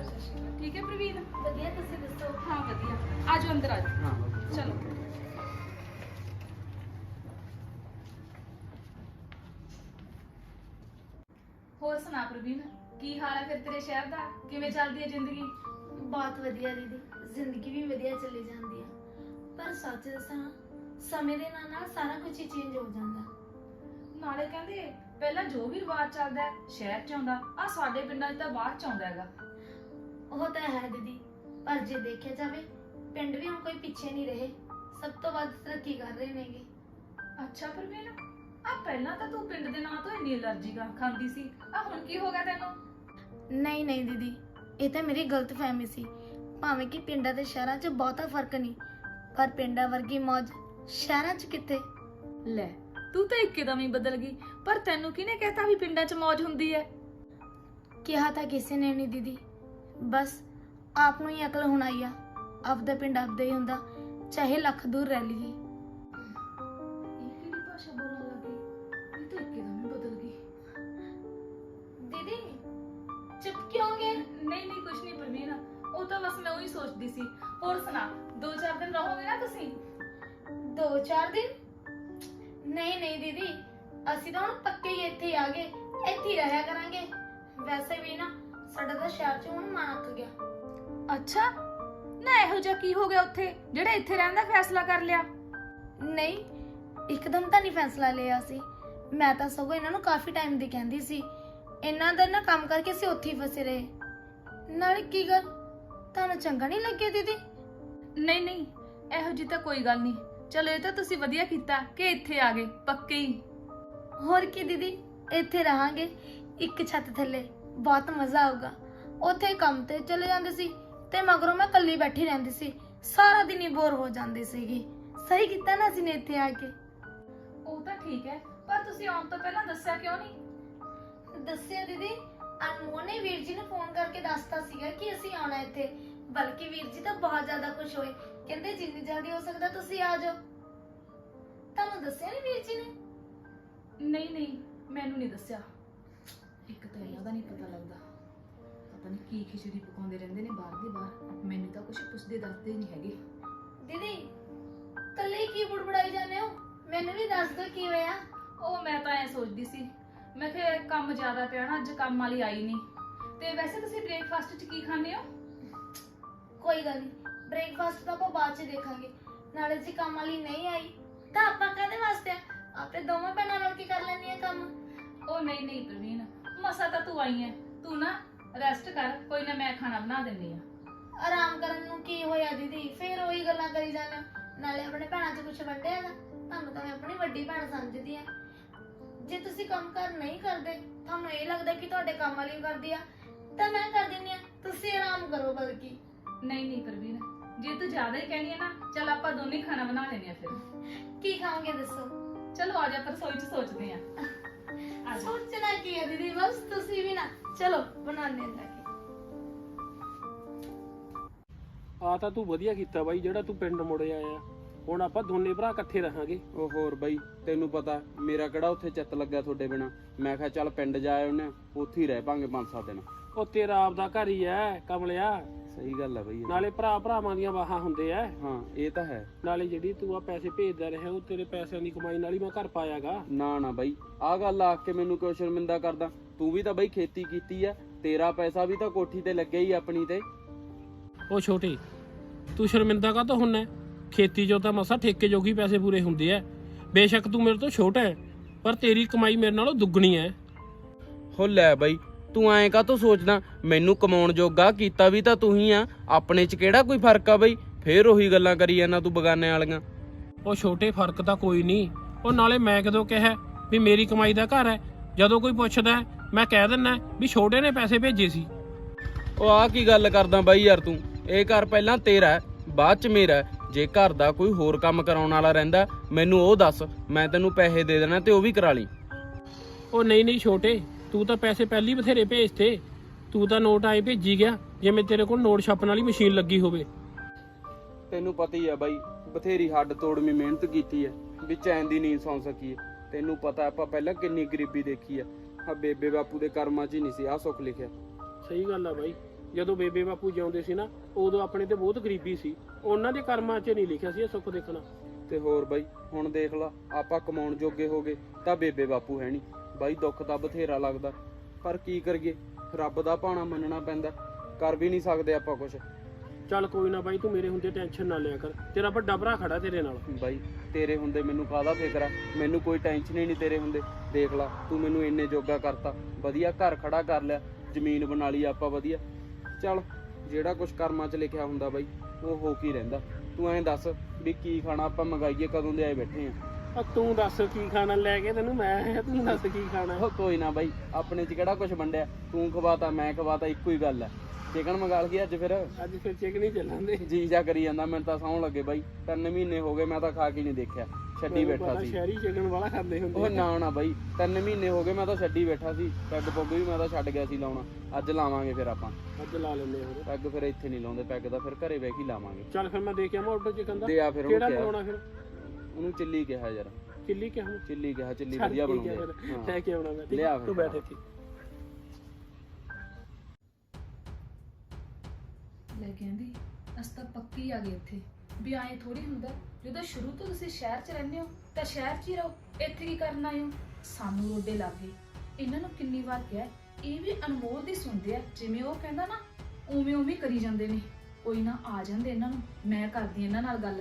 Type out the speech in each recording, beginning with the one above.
ਅਕਾਲ ਠੀਕ ਹੈ ਪ੍ਰਵੀਨ? ਵਧੀਆ ਤੁਸੀਂ ਦੱਸੋ? ਹਾਂ ਵਧੀਆ। ਆਜੋ ਅੰਦਰ ਆਜੋ ਹਾਂ ਭਾਬੀ। ਚਲੋ। ਹੋਰ ਸੁਣਾ ਪ੍ਰਵੀਨ ਕੀ ਹਾਲ ਹੈ ਫਿਰ ਤੇਰੇ ਸ਼ਹਿਰ ਦਾ? ਕਿਵੇਂ ਚੱਲਦੀ ਹੈ ਜ਼ਿੰਦਗੀ? ਬਹੁਤ ਵਧੀਆ ਦੀਦੀ ਜ਼ਿੰਦਗੀ ਵੀ ਵਧੀਆ ਚੱਲੀ ਜਾਂਦੀ ਆ ਪਰ ਸੱਚ ਦੱਸਾਂ ਸਮੇਂ ਦੇ ਨਾਲ ਨਾਲ ਸਾਰਾ ਕੁਝ ਹੀ ਚੇਂਜ ਹੋ ਜਾਂਦਾ। ਨਾਲੇ ਕਹਿੰਦੇ ਪਹਿਲਾਂ ਜੋ ਵੀ ਰਿਵਾਜ ਚੱਲਦਾ ਹੈ, ਸ਼ਹਿਰ ਚ ਆਉਂਦਾ ਆ ਸਾਡੇ ਪਿੰਡਾਂ 'ਚ ਤਾਂ ਬਾਅਦ ਚ ਆਉਂਦਾ ਹੈਗਾ। ਉਹ ਤਾਂ ਹੈ ਦੀਦੀ ਪਰ ਜੇ ਦੇਖਿਆ ਜਾਵੇ ਪਿੰਡ ਵੀ ਹੁਣ ਕੋਈ ਪਿੱਛੇ ਨਹੀਂ ਰਹੇ। ਸਭ ਤੋਂ ਵੱਧ ਤਰੱਕੀ ਕਰ ਰਹੇ ਨੇਗੇ। ਅੱਛਾ ਪ੍ਰਵੀਨ ਆ ਪਹਿਲਾਂ ਤਾਂ ਤੂੰ ਪਿੰਡ ਦੇ ਨਾਂ ਤੋਂ ਇੰਨੀ ਅਲਰਜੀ ਖਾਂਦੀ ਸੀ। ਆ ਹੁਣ ਕੀ ਹੋ ਗਿਆ ਤੈਨੂੰ? ਨਹੀਂ ਨਹੀਂ ਦੀਦੀ ਇਹ ਤਾਂ ਮੇਰੀ ਗਲਤ ਫਹਿਮੀ ਸੀ। ਭਾਵੇਂ ਕਿ ਪਿੰਡਾਂ ਤੇ ਸ਼ਹਿਰਾਂ 'ਚ ਬਹੁਤਾ ਫ਼ਰਕ ਨਹੀਂ ਪਰ ਪਿੰਡਾਂ ਵਰਗੀ ਮੌਜ ਸ਼ਹਿਰਾਂ 'ਚ ਕਿੱਥੇ? ਲੈ ਤੂੰ ਤਾਂ ਇੱਕਦਮ ਹੀ ਬਦਲ ਗਈ ਪਰ ਤੈਨੂੰ ਕਿਹਨੇ ਕਹਿਤਾ ਵੀ ਪਿੰਡਾਂ 'ਚ ਮौज ਹੁੰਦੀ ਹੈ? ਕਿਹਾ ਤਾਂ ਕਿਸੇ ਨੇ ਨਹੀਂ ਦੀਦੀ। ਬਸ ਆਪ ਨੂੰ ਹੀ ਅਕਲ ਹੁਣ ਆਈ ਆ। ਆਪਦਾ ਪਿੰਡ ਆਪਦਾ ਹੀ ਹੁੰਦਾ ਚਾਹੇ ਲੱਖ ਦੂਰ ਰਹਿ ਲਈਏ। ਇਹ ਕਿਹੜੀ ਭਾਸ਼ਾ ਬੋਲਣ ਲੱਗੀ? ਇਹ ਤਾਂ ਇੱਕਦਮ ਹੀ ਬਦਲ ਗਈ। ਦੀਦੀ ਚੁੱਪ ਕਿਉਂ ਗਏ? ਨਹੀਂ ਨਹੀਂ ਕੁਛ ਨਹੀਂ ਪ੍ਰਵੀਨ। ਉਹ ਤਾਂ ਬਸ ਮੈਂ ਉਹੀ ਸੋਚਦੀ ਸੀ। ਹੋਰ ਸੁਣਾ ਦੋ ਚਾਰ ਦਿਨ ਰਹੋਗੇ ਨਾ ਤੁਸੀਂ? ਦੋ ਚਾਰ ਦਿਨ? ਨਹੀਂ ਨਹੀਂ ਦੀਦੀ ਅਸੀਂ ਤਾਂ ਹੁਣ ਪੱਕੇ ਹੀ ਇੱਥੇ ਆ ਗਏ। ਇੱਥੇ ਹੀ ਰਹਿਆ ਕਰਾਂਗੇ। ਵੈਸੇ ਵੀ ਨਾ ਸਾਡਾ ਤਾਂ ਸ਼ਹਿਰ 'ਚ ਹੁਣ ਮਨ ਅੱਕ ਗਿਆ। ਅੱਛਾ? ਨਾ ਇਹੋ ਜਿਹਾ ਕੀ ਹੋ ਗਿਆ ਉੱਥੇ? ਜਿਹੜਾ ਇੱਥੇ ਰਹਿਣ ਦਾ ਫੈਸਲਾ ਕਰ ਲਿਆ। ਨਹੀਂ ਇੱਕਦਮ ਤਾਂ ਨਹੀਂ ਫੈਸਲਾ ਲਿਆ ਸੀ। ਮੈਂ ਤਾਂ ਸਗੋਂ ਇਹਨਾਂ ਨੂੰ ਕਾਫੀ ਟਾਈਮ ਦੀ ਕਹਿੰਦੀ ਸੀ। ਇਹਨਾਂ ਦਾ ਨਾ ਕੰਮ ਕਰਕੇ ਅਸੀਂ ਉੱਥੇ ਹੀ ਫਸੇ ਰਹੇ। ਨਾਲੇ ਕੀ ਗੱਲ? ਤੁਹਾਨੂੰ ਚੰਗਾ ਨਹੀਂ ਲੱਗਿਆ ਦੀਦੀ? ਨਹੀਂ ਨਹੀਂ ਇਹੋ ਜੀ ਤਾਂ ਕੋਈ ਗੱਲ ਨਹੀਂ। ਚਲੋ ਇਹ ਤਾਂ ਤੁਸੀਂ ਵਧੀਆ ਕੀਤਾ ਕਿ ਇੱਥੇ ਆ ਗਏ ਪੱਕੇ ਹੀ। ਹੋਰ ਕੀ ਦੀਦੀ? ਇੱਥੇ ਰਹਾਂਗੇ ਇੱਕ ਛੱਤ ਥੱਲੇ। ਬਹੁਤ ਮਜ਼ਾ ਆਊਗਾ। ਉੱਥੇ ਕੰਮ ਤੇ ਚਲੇ ਜਾਂਦੇ ਸੀ ਤੇ ਮਗਰੋਂ ਮੈਂ ਇਕੱਲੀ ਬੈਠੀ ਰਹਿੰਦੀ ਸੀ। ਸਾਰਾ ਦਿਨ ਹੀ ਬੋਰ ਹੋ ਜਾਂਦੀ ਸੀਗੀ। ਸਹੀ ਕੀਤਾ ਨਾ ਅਸੀਂ ਨੇ ਇੱਥੇ ਆ ਕੇ। ਉਹ ਤਾਂ ਠੀਕ ਹੈ ਪਰ ਤੁਸੀਂ ਆਉਣ ਤੋਂ ਪਹਿਲਾਂ ਦੱਸਿਆ ਕਿਉਂ ਨਹੀਂ? ਦੱਸਿਆ ਦੀਦੀ ਅਨਮੋਲ ਨੇ ਵੀਰ ਜੀ ਨੂੰ ਫੋਨ ਕਰਕੇ ਦੱਸਤਾ ਸੀਗਾ ਕਿ ਅਸੀਂ ਆਉਣਾ ਇੱਥੇ। ਬਲਕਿ ਵੀਰ ਜੀ ਤਾਂ ਬਹੁਤ ਜ਼ਿਆਦਾ ਖੁਸ਼ ਹੋਏ। ਕਹਿੰਦੇ ਜਿੰਨੀ ਜਲਦੀ ਹੋ ਸਕਦਾ ਤੁਸੀਂ ਆ ਜਾਓ। ਤੁਹਾਨੂੰ ਦੱਸਿਆ ਨਹੀਂ ਵੀਰ ਜੀ ਨੇ? ਨਹੀਂ ਨਹੀਂ ਮੈਨੂੰ ਨਹੀਂ ਦੱਸਿਆ। ਇੱਕ ਤਾਂ ਇਹਨਾਂ ਦਾ ਨਹੀਂ ਪਤਾ ਲੱਗਦਾ। ਪਤਾ ਨਹੀਂ ਕੀ ਖਿਚੜੀ ਪਕਾਉਂਦੇ ਰਹਿੰਦੇ ਨੇ ਬਾਹਰ ਦੀ ਬਾਹਰ। ਮੈਨੂੰ ਤਾਂ ਕੁਝ ਪੁੱਛਦੇ ਦੱਸਦੇ ਨਹੀਂ ਹੈਗੇ। ਦੀਦੀ ਕੱਲੇ ਕੀ ਬੁੜਬੜਾਈ ਜਾਂਦੇ ਹੋ? ਮੈਨੂੰ ਵੀ ਦੱਸ ਦਿਓ ਕੀ ਹੋਇਆ। ਉਹ ਮੈਂ ਤਾਂ ਐ ਸੋਚਦੀ ਸੀ ਮੈਂ ਕਿਹਾ ਕੰਮ ਜ਼ਿਆਦਾ ਪਿਆ ਨਾ ਅੱਜ ਕੰਮ ਵਾਲੀ ਆਈ ਨਹੀਂ ਤੇ ਵੈਸੇ ਤੁਸੀਂ ਬ੍ਰੇਕਫਾਸਟ 'ਚ ਕੀ ਖਾਂਦੇ ਹੋ? ਕੋਈ ਗੱਲ ਨਹੀਂ ਬ੍ਰੇਕਫਾਸਟ ਤਾਂ ਆਪਾਂ ਬਾਅਦ ਚ ਦੇਖਾਂਗੇ। ਨਾਲੇ ਜੇ ਕੰਮ ਵਾਲੀ ਨਹੀਂ ਆਈ ਤਾਂ ਆਪਾਂ ਕਾਹਦੇ ਵਾਸਤੇ ਆ? ਆਪੇ ਦੋਵਾਂ ਭੈਣਾਂ ਰਲ ਕੇ ਕਰ ਲੈਣੀਆਂ ਕੰਮ? ਉਹ ਨਹੀਂ ਨਹੀਂ ਪ੍ਰਵੀਨ। ਮਸਾ ਤਾਂ ਤੂੰ ਆਈ ਐ। ਤੂੰ ਨਾ ਰੈਸਟ ਕਰ ਕੋਈ ਨਾ ਮੈਂ ਖਾਣਾ ਬਣਾ ਦਿੰਦੀ ਆ। ਆਰਾਮ ਕਰਨ ਨੂੰ ਕੀ ਹੋਇਆ ਦੀਦੀ? ਫੇਰ ਉਹੀ ਗੱਲਾਂ ਕਰੀ ਹੋ। ਨਾਲੇ ਆਪਣੇ ਭੈਣਾਂ 'ਚ ਕੁਝ ਵੰਡਿਆ ਹੈਗਾ ਤੁਹਾਨੂੰ ਤਾਂ ਮੈਂ ਆਪਣੀ ਵੱਡੀ ਭੈਣ ਸਮਝਦੀ ਆ। ਜੇ ਤੁਸੀਂ ਕੰਮ ਕਰ ਨਹੀਂ ਕਰਦੇ ਤੁਹਾਨੂੰ ਇਹ ਲੱਗਦਾ ਕਿ ਤੁਹਾਡੇ ਕੰਮ ਵਾਲੀ ਕਰਦੀ ਆ ਤਾਂ ਮੈਂ ਕਰ ਦਿੰਦੀ ਆ। ਤੁਸੀਂ ਆਰਾਮ ਕਰੋ ਬਲਕਿ। ਨਹੀਂ ਨਹੀਂ ਪ੍ਰਵੀਨ। ਜੇ ਤੂੰ ਜ਼ਿਆਦਾ ਹੀ ਕਹਿਣੀ ਹੈ ਨਾ ਚਲ ਆਪਾਂ ਦੋਨੇ ਖਾਣਾ ਬਣਾ ਲੈਨੇ ਆ ਫਿਰ। ਕੀ ਖਾਓਗੇ ਦੱਸੋ? ਚਲੋ ਆ ਜਾ ਪਰ ਰਸੋਈ 'ਚ ਸੋਚਦੇ ਬਸ ਤੁਸੀਂ ਵੀ ਨਾ ਚਲੋ ਬਣਾਉਂਦੇ ਹਾਂ ਜਾ ਕੇ। ਆ ਤਾਂ ਤੂੰ ਵਧੀਆ ਕੀਤਾ ਬਾਈ ਜਿਹੜਾ ਤੂੰ ਪਿੰਡ ਮੁੜੇ ਆਇਆ। ਹੁਣ ਆਪਾਂ ਦੋਨੇ ਭਰਾ ਇਕੱਠੇ ਰਹਾਂਗੇ। ਉਹ ਹੋਰ ਬਾਈ ਤੈਨੂੰ ਪਤਾ ਮੇਰਾ ਕਿਹੜਾ ਉੱਥੇ ਚਿੱਤ ਲੱਗਿਆ ਤੁਹਾਡੇ ਬਿਨਾ? ਮੈਂ ਕਿਹਾ ਚੱਲ ਪਿੰਡ ਜਾ ਆਉਨੇ ਉੱਥੇ ਹੀ ਰਹਿ ਪਾਂਗੇ ਪੰਜ ਸੱਤ ਦਿਨ। ਉਹ ਤੇਰਾ ਆਪਦਾ ਘਰ ਹੀ ਐ ਕਮਲਿਆ। ਸਹੀ ਗੱਲ ਆ ਬਾਈ ਨਾਲੇ ਭਰਾ ਭਰਾਵਾਂ ਦੀਆਂ ਬਾਹਾਂ ਹੁੰਦੇ ਐ। ਹਾਂ ਇਹ ਤਾਂ ਹੈ। ਨਾਲੇ ਜਿਹੜੀ ਤੂੰ ਆ ਪੈਸੇ ਭੇਜਦਾ ਰਿਹਾ ਉਹ ਤੇਰੇ ਪੈਸਿਆਂ ਦੀ ਕਮਾਈ ਨਾਲ ਹੀ ਮੈਂ ਘਰ ਪਾਇਆਗਾ। ਨਾ ਨਾ ਬਾਈ ਆ ਗੱਲ ਆ ਕੇ ਮੈਨੂੰ ਕਿਉਂ ਸ਼ਰਮਿੰਦਾ ਕਰਦਾ? ਤੂੰ ਵੀ ਤਾਂ ਬਾਈ ਖੇਤੀ ਕੀਤੀ ਆ ਤੇਰਾ ਪੈਸਾ ਵੀ ਤਾਂ ਕੋਠੀ ਤੇ ਲੱਗਿਆ ਹੀ ਆਪਣੀ ਤੇ। ਉਹ ਛੋਟੇ ਤੂੰ ਸ਼ਰਮਿੰਦਾ ਕਾ ਹੁੰਨਾ ਖੇਤੀ ਚੋਂ ਤਾਂ ਮਸਾ ਠੇਕੇ ਜੋਗੀ ਪੈਸੇ ਪੂਰੇ ਹੁੰਦੇ ਐ। ਬੇਸ਼ੱਕ ਤੂੰ ਮੇਰੇ ਤੋਂ ਛੋਟਾ ਹੈ ਪਰ ਤੇਰੀ ਕਮਾਈ ਮੇਰੇ ਨਾਲੋਂ ਦੁੱਗਣੀ ਐ। ਹੋ ਲੈ ਬਾਈ ਤੂੰ ਐਂ ਕਾ ਸੋਚਦਾ? ਮੈਨੂੰ ਕਮਾਉਣ ਜੋਗਾ ਕੀਤਾ ਵੀ ਤਾਂ ਤੂੰ ਹੀ ਆ। ਆਪਣੇ ਚ ਕਿਹੜਾ ਕੋਈ ਫ਼ਰਕ ਆ ਬਾਈ? ਫੇਰ ਉਹੀ ਗੱਲਾਂ ਕਰੀ ਜਾਂਦਾ ਤੂੰ ਬਗਾਨੇ ਵਾਲੀਆਂ। ਉਹ ਛੋਟੇ ਫ਼ਰਕ ਤਾਂ ਕੋਈ ਨਹੀਂ। ਉਹ ਨਾਲੇ ਮੈਂ ਕਦੋਂ ਕਿਹਾ ਵੀ ਮੇਰੀ ਕਮਾਈ ਦਾ ਘਰ ਹੈ? ਜਦੋਂ ਕੋਈ ਪੁੱਛਦਾ ਹੈ, ਮੈਂ ਕਹਿ ਦਿੰਦਾ ਵੀ ਛੋਟੇ ਨੇ ਪੈਸੇ ਭੇਜੇ ਸੀ। ਉਹ ਆ ਕੀ ਗੱਲ ਕਰਦਾ ਬਾਈ ਯਾਰ ਤੂੰ? ਇਹ ਘਰ ਪਹਿਲਾਂ ਤੇਰਾ ਹੈ, ਬਾਅਦ ਚ ਮੇਰਾ ਹੈ। ਜੇ ਘਰ ਦਾ ਕੋਈ ਹੋਰ ਕੰਮ ਕਰਾਉਣ ਵਾਲਾ ਰਹਿੰਦਾ ਮੈਨੂੰ ਉਹ ਦੱਸ ਮੈਂ ਤੈਨੂੰ ਪੈਸੇ ਦੇ ਦੇਣਾ ਤੇ ਉਹ ਵੀ ਕਰਾ ਲਈ। ਉਹ ਨਹੀਂ ਨਹੀਂ ਛੋਟੇ। ਤੂੰ ਤਾਂ ਪੈਸੇ ਪਹਿਲੀ ਬਥੇਰੇ ਭੇਜਤੇ ਤੂੰ। ਤਾਂ ਨੋਟ ਆਏ ਭੇਜੀ ਗਿਆ ਜਿਵੇਂ ਤੇਰੇ ਕੋਲ ਨੋਟ ਛਾਪਣ ਵਾਲੀ ਮਸ਼ੀਨ ਲੱਗੀ ਹੋਵੇ। ਤੈਨੂੰ ਪਤਾ ਹੀ ਆ ਬਾਈ ਬਥੇਰੀ ਹੱਡ ਤੋੜਵੀਂ ਮਿਹਨਤ ਕੀਤੀ ਹੈ ਵੀ ਚੈਨ ਦੀ ਨੀਂਦ ਸੌਂ ਸਕੀਏ ਤੈਨੂੰ ਪਤਾ ਆਪਾਂ ਪਹਿਲਾਂ ਕਿੰਨੀ ਗਰੀਬੀ ਦੇਖੀ ਆ ਆ ਬੇਬੇ ਬਾਪੂ ਦੇ ਕਰਮਾਂ 'ਚ ਹੀ ਨਹੀਂ ਸੀ ਆ ਸੁੱਖ ਲਿਖਿਆ। ਸਹੀ ਗੱਲ ਆ ਬਾਈ ਜਦੋਂ ਬੇਬੇ ਬਾਪੂ ਜਿਉਂਦੇ ਸੀ ਨਾ ਉਦੋਂ ਆਪਣੇ ਤੇ ਬਹੁਤ ਗਰੀਬੀ ਸੀ। ਉਹਨਾਂ ਦੇ ਕਰਮਾਂ 'ਚ ਨਹੀਂ ਲਿਖਿਆ ਸੀ ਇਹ ਸੁੱਖ ਦੇਖਣਾ। ਤੇ ਹੋਰ ਬਾਈ ਹੁਣ ਦੇਖ ਲਾ ਆਪਾਂ ਕਮਾਉਣ ਜੋਗੇ ਹੋ ਗਏ ਤਾਂ ਬੇਬੇ ਬਾਪੂ ਹੈ ਨਹੀਂ। ਬਾਈ ਦੁੱਖ ਤਾਂ ਬਥੇਰਾ ਲੱਗਦਾ। ਪਰ ਕੀ ਕਰੀਏ? ਰੱਬ ਦਾ ਭਾਣਾ ਮੰਨਣਾ ਪੈਂਦਾ। ਕਰ ਵੀ ਨਹੀਂ ਸਕਦੇ ਆਪਾਂ ਕੁਝ ਚੱਲ ਕੋਈ ਨਾ ਬਾਈ ਤੂੰ ਮੇਰੇ ਹੁੰਦੇ ਟੈਨਸ਼ਨ ਨਾ ਲਿਆ ਕਰ। ਤੇਰਾ ਵੱਡਾ ਭਰਾ ਖੜਾ ਤੇਰੇ ਨਾਲ। ਬਾਈ ਤੇਰੇ ਹੁੰਦੇ ਮੈਨੂੰ ਕਾਹਦਾ ਫਿਕਰ ਆ? ਮੈਨੂੰ ਕੋਈ ਟੈਨਸ਼ਨ ਹੀ ਨਹੀਂ ਤੇਰੇ ਹੁੰਦੇ। ਦੇਖ ਲਾ ਤੂੰ ਮੈਨੂੰ ਇੰਨੇ ਜੋਗਾ ਕਰਤਾ। ਵਧੀਆ ਘਰ ਖੜਾ ਕਰ ਲਿਆ। ਜ਼ਮੀਨ ਬਣਾ ਲਈ ਆਪਾਂ ਵਧੀਆ। ਚੱਲ ਜਿਹੜਾ ਕੁਝ ਕਰਮਾਂ 'ਚ ਲਿਖਿਆ ਹੁੰਦਾ ਬਾਈ ਉਹ ਹੋ ਕੀ ਰਹਿੰਦਾ। ਤੂੰ ਐਂ ਦੱਸ ਵੀ ਕੀ ਖਾਣਾ ਆਪਾਂ ਮੰਗਾਈਏ ਕਦੋਂ ਦੇ ਆਏ ਬੈਠੇ ਆ? ਤੂੰ ਦੱਸ ਕੀ ਖਾਣਾ ਲੈ ਕੇ ਤੈਨੂੰ ਮੈਂ ਤੂੰ ਦੱਸ ਕੀ ਖਾਣਾ। ਉਹ ਕੋਈ ਨਾ ਬਾਈ ਆਪਣੇ 'ਚ ਕਿਹੜਾ ਕੁਝ ਵੰਡਿਆ? ਤੂੰ ਖਵਾਤਾ ਮੈਂ ਖਵਾਤਾ ਇੱਕੋ ਹੀ ਗੱਲ ਐ ਚਿਕਨ ਮੰਗਾ ਲਈਏ ਅੱਜ ਫਿਰ। ਅੱਜ ਫਿਰ ਚਿਕ ਨਹੀਂ ਚੱਲਾਂਦੇ ਜੀ ਜਾ ਕਰੀ ਜਾਂਦਾ ਮੈਨੂੰ ਤਾਂ ਸੌਣ ਲੱਗੇ ਬਾਈ। ਤਿੰਨ ਮਹੀਨੇ ਹੋ ਗਏ ਮੈਂ ਤਾਂ ਖਾ ਕੇ ਨਹੀਂ ਦੇਖਿਆ। ਛੱਡੀ ਬੈਠਾ ਸੀ। ਸ਼ਹਿਰੀ ਚਿਕਨ ਵਾਲਾ ਖਾਂਦੇ ਹੁੰਦੇ ਉਹ। ਨਾ ਨਾ ਬਾਈ ਤਿੰਨ ਮਹੀਨੇ ਹੋ ਗਏ ਮੈਂ ਤਾਂ ਛੱਡੀ ਬੈਠਾ ਸੀ। ਪੈਗ ਪੁੱਗ ਵੀ ਮੈਂ ਤਾਂ ਛੱਡ ਗਿਆ ਸੀ ਲਾਉਣਾ। ਅੱਜ ਲਾਵਾਂਗੇ ਫਿਰ ਆਪਾਂ। ਅੱਜ ਲਾ ਲੈਂਦੇ ਹੋਰ ਪੈਗ ਫਿਰ ਇੱਥੇ ਨਹੀਂ ਲਾਉਂਦੇ ਪੈਗ ਦਾ ਫਿਰ ਘਰੇ ਬਹਿ ਕੇ ਹੀ ਲਾਵਾਂਗੇ। ਚੱਲ ਫਿਰ ਮੈਂ ਦੇਖਿਆ ਆਰਡਰ ਚਿਕਨ ਦਾ। ਆ ਫਿਰ ਕਿਹੜਾ ਕਿਹਾ। ਬਣਾਉਣਾ ਫਿਰ? ਉਹਨੂੰ ਚਿੱਲੀ ਕਿਹਾ ਯਾਰ ਚਿੱਲੀ ਕਿਹਾ ਚਿੱਲੀ ਕਿਹਾ ਚਿੱਲੀ ਵਧੀਆ ਹੈ। ਹਾਂ। ਲੈ ਕੇ ਆਉਣਾ ਮੈਂ ਲਿਆ? ਫਿਰ। ਤੂੰ ਬੈਠ ਇੱਥੇ ਲੈ ਕਹਿੰਦੀ ਅਸੀਂ ਤਾਂ ਪੱਕੀ ਆ ਗਏ ਇੱਥੇ ਵੀ ਐਂ ਥੋੜੀ ਹੁੰਦਾ ਜਦੋਂ ਸ਼ੁਰੂ ਤੋਂ ਤੁਸੀਂ ਸ਼ਹਿਰ 'ਚ ਰਹਿੰਦੇ ਹੋ ਤਾਂ ਸ਼ਹਿਰ 'ਚ ਹੀ ਰਹੋ ਇੱਥੇ ਕੀ ਕਰਨ ਆਏ ਹੋ ਸਾਨੂੰ ਰੋਡੇ ਲੱਗੇ ਇਹਨਾਂ ਨੂੰ ਕਿੰਨੀ ਵਾਰ ਕਿਹਾ ਹੈ, ਇਹ ਵੀ ਅਨਮੋਲ ਦੀ ਸੁਣਦੇ ਆ ਜਿਵੇਂ ਉਹ ਕਹਿੰਦਾ ਨਾ ਉਵੇਂ ਉਵੇਂ ਕਰੀ ਜਾਂਦੇ ਨੇ ਕੋਈ ਨਾ ਆ ਜਾਂਦੇ ਇਹਨਾਂ ਨੂੰ ਮੈਂ ਕਰਦੀ ਇਹਨਾਂ ਨਾਲ ਗੱਲ।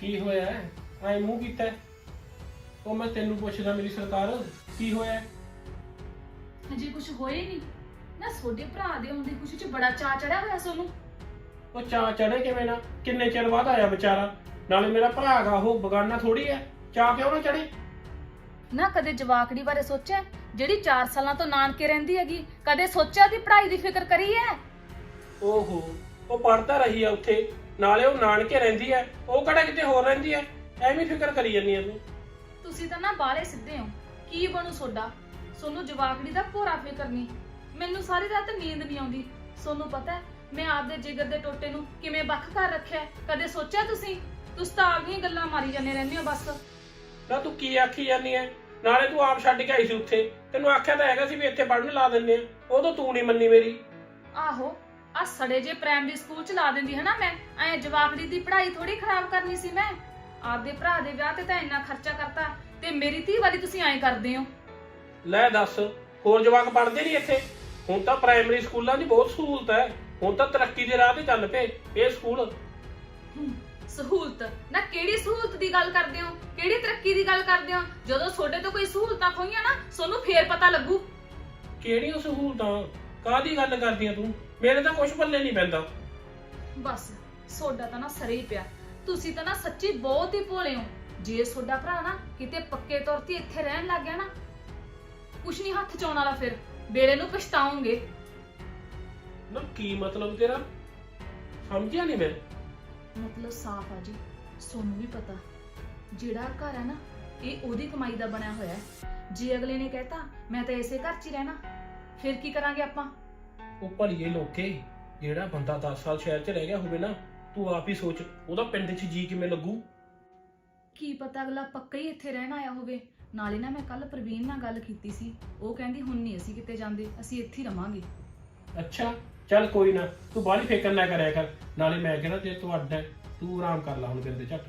ਕੀ ਹੋਇਆ ਐ ਮੂੰਹ ਕੀਤਾ ਹੈ? ਉਹ ਮੈਂ ਤੈਨੂੰ ਪੁੱਛਦਾ ਮੇਰੀ ਸਰਕਾਰ ਕੀ ਹੋਇਆ ਹੈ? ਹਜੇ ਕੁਝ ਹੋਏ ਨਹੀਂ। ਨਾ ਤੁਹਾਡੇ ਭਰਾ ਦੇ ਆਉਂਦੇ ਕੁਝ ਚ ਬੜਾ ਚਾ ਚੜਿਆ ਹੋਇਆ ਸੋਨੂੰ ਉਹ ਚਾ ਚੜੇ ਕਿਵੇਂ ਨਾ? ਕਿੰਨੇ ਚਿਰ ਬਾਅਦ ਆਇਆ ਵਿਚਾਰਾ? ਨਾਲੇ ਮੇਰਾ ਭਰਾ ਗਾ ਉਹ ਬਗਾਨਾ ਥੋੜੀ ਐ ਚਾ ਕਿਉਂ ਨਾ ਚੜੇ ਨਾ ਕਦੇ ਜਵਾਕੜੀ ਬਾਰੇ ਸੋਚਿਆ? ਹੈ? ਜਿਹੜੀ 4 ਸਾਲਾਂ ਤੋਂ ਨਾਨਕੇ ਰਹਿੰਦੀ ਹੈਗੀ ਕਦੇ ਸੋਚਿਆ ਦੀ ਪੜ੍ਹਾਈ ਦੀ ਫਿਕਰ ਕਰੀ ਹੈ? ਓਹੋ ਉਹ ਪੜਦਾ ਰਹੀ ਆ ਉੱਥੇ। ਨਾਲੇ ਉਹ ਨਾਨਕੇ ਰਹਿੰਦੀ ਐ ਉਹ ਕਿਹੜਾ ਕਿਤੇ ਹੋਰ ਰਹਿੰਦੀ ਐ ਐਵੇਂ ਫਿਕਰ ਕਰੀ ਜਾਂਦੀ ਐ ਤੂੰ। ਤੁਸੀਂ ਤਾਂ ਨਾ ਬਾਲੇ ਸਿੱਧੇ ਹੋ। ਕੀ ਬਣੂ ਸੋਡਾ? ਸੋਨੂੰ ਜਵਾਕੜੀ ਦਾ ਭੋਰਾ ਫਿਕਰ ਨਹੀਂ। ਮੈਨੂੰ ਸਾਰੀ ਰਾਤ ਨੀਂਦ ਨਹੀਂ ਆਉਂਦੀ। ਸੋਨੂੰ ਪਤਾ ਹੈ ਮੈਂ ਆਪਦੇ ਜਿਗਰ ਦੇ ਟੋਟੇ ਨੂੰ ਕਿਵੇਂ ਵੱਖ ਕਰ ਰੱਖਿਆ ਹੈ? ਕਦੇ ਸੋਚਿਆ ਤੁਸੀਂ? ਤੁਸੀਂ ਤਾਂ ਆਪਦੀਆਂ ਗੱਲਾਂ ਮਾਰੀ ਜਾਂਦੇ ਰਹਿੰਦੇ ਹੋ ਬਸ। ਨਾ ਤੂੰ ਕੀ ਆਖੀ ਜਾਂਦੀ ਐ? ਨਾਲੇ ਤੂੰ ਆਪ ਛੱਡ ਕੇ ਆਈ ਸੀ ਉੱਥੇ। ਤੈਨੂੰ ਆਖਿਆ ਤਾਂ ਹੈਗਾ ਸੀ ਵੀ ਇੱਥੇ ਪੜਨ ਲਾ ਦਿੰਦੇ ਆ। ਉਦੋਂ ਤੂੰ ਨਹੀਂ ਮੰਨੀ ਮੇਰੀ। ਆਹੋ ਆ ਸੜੇ ਜੇ ਪ੍ਰਾਇਮਰੀ ਸਕੂਲ ਚ ਲਾ ਦਿੰਦੀ ਹੈ ਨਾ ਮੈਂ? ਐ ਜਵਾਕੜੀ ਦੀ ਪੜ੍ਹਾਈ ਥੋੜੀ ਖਰਾਬ ਕਰਨੀ ਸੀ ਮੈਂ। ਆਪਦੇ ਭਰਾ ਦੇ ਵਿਆਹ ਤੇ ਤਾਂ ਇੰਨਾ ਖਰਚਾ ਕਰਤਾ ਤੇ ਮੇਰੀ ਧੀ ਵਾਲੀ ਤੁਸੀਂ ਐਂ ਕਰਦੇ ਹੋ। ਲੈ ਦੱਸ ਹੋਰ ਜਵਾਕ ਪੜਦੇ ਨਹੀਂ ਇੱਥੇ? ਹੁਣ ਤਾਂ ਪ੍ਰਾਇਮਰੀ ਸਕੂਲਾਂ ਦੀ ਬਹੁਤ ਸਹੂਲਤ ਹੈ। ਹੁਣ ਤਾਂ ਤਰੱਕੀ ਦੇ ਰਾਹ ਤੇ ਚੱਲ ਪਏ ਇਹ ਸਕੂਲ। ਹਮ, ਸਹੂਲਤ? ਨਾ ਕਿਹੜੀ ਸਹੂਲਤ ਦੀ ਗੱਲ ਕਰਦੇ ਹੋ? ਕਿਹੜੀ ਤਰੱਕੀ ਦੀ ਗੱਲ ਕਰਦੇ ਹੋ? ਜਦੋਂ ਤੁਹਾਡੇ ਤੋਂ ਕੋਈ ਸਹੂਲਤਾਂ ਖੋਈਆਂ ਨਾ ਤੁਹਾਨੂੰ ਫੇਰ ਪਤਾ ਲੱਗੂ। ਕਿਹੜੀਆਂ ਸਹੂਲਤਾਂ? ਕਾਹਦੀ ਗੱਲ ਕਰਦੀਆਂ ਤੂੰ? ਮੇਰੇ ਤਾਂ ਕੁਝ ਪੱਲੇ ਨਹੀਂ ਪੈਂਦਾ। ਬਸ ਸੋਡਾ ਤਾਂ ਨਾ ਸਰੇ ਹੀ ਪਿਆ। ਤੁਸੀਂ ਤਾਂ ਨਾ ਸੱਚੀ ਬਹੁਤ ਹੀ ਭੋਲੇ ਹੋ। ਜੇ ਤੁਹਾਡਾ ਭਰਾ ਨਾ ਕਿਤੇ ਪੱਕੇ ਤੌਰ ਤੇ ਇੱਥੇ ਰਹਿਣ ਲੱਗ ਗਿਆ ਨਾ ਕੁਛ ਨਹੀਂ ਹੱਥ ਚ ਆਉਣ ਵਾਲਾ ਫਿਰ। ਵੇਲੇ ਨੂੰ ਪਛਤਾਓਗੇ ਨਾ ਕੀ ਮਤਲਬ ਤੇਰਾ? ਸਮਝਿਆ ਨਹੀਂ ਮੈਂ। ਮਤਲਬ ਸਾਫ਼ ਆ ਜੀ ਸੋਨੂੰ ਵੀ ਪਤਾ। ਜਿਹੜਾ ਘਰ ਹੈ ਨਾ ਇਹ ਉਹਦੀ ਕਮਾਈ ਦਾ ਬਣਿਆ ਹੋਇਆ ਹੈ। ਜੇ ਅਗਲੇ ਨੇ ਕਹਿਤਾ ਮੈਂ ਤਾਂ ਇਸੇ ਘਰ 'ਚ ਹੀ ਰਹਿਣਾ। ਫਿਰ ਕੀ ਕਰਾਂਗੇ ਆਪਾਂ? ਉਹ ਭਲੀਏ ਲੋਕੇ ਜਿਹੜਾ ਬੰਦਾ 10 ਸਾਲ ਸ਼ਹਿਰ 'ਚ ਰਹਿ ਗਿਆ ਹੋਵੇ ਨਾ ਤੂੰ ਆਪ ਹੀ ਸੋਚ ਉਹਦਾ ਪਿੰਡ 'ਚ ਜੀ ਕਿਵੇਂ ਲੱਗੂ? ਕੀ ਪਤਾ ਅਗਲਾ ਪੱਕਾ ਹੀ ਇੱਥੇ ਰਹਿਣ ਆਇਆ ਹੋਵੇ। ਨਾਲੇ ਨਾ ਮੈਂ ਕੱਲ ਪ੍ਰਵੀਨ ਨਾਲ ਗੱਲ ਕੀਤੀ ਸੀ। ਉਹ ਕਹਿੰਦੀ ਹੁਣ ਨਹੀਂ ਅਸੀਂ ਕਿਤੇ ਜਾਂਦੇ ਅਸੀਂ ਇੱਥੇ ਹੀ ਰਵਾਂਗੇ। ਅੱਛਾ ਚੱਲ ਕੋਈ ਨਾ ਤੂੰ ਬਾਹਲੀ ਫਿਕਰ ਨਾ ਕਰਿਆ ਕਰ। ਨਾਲੇ ਮੈਂ ਕਹਿੰਦਾ ਤੇ ਤੂੰ ਅੱਡ ਹੈ ਤੂੰ ਆਰਾਮ ਕਰ ਲੈ ਹੁਣ ਕਿੰਦੇ ਝੱਟ।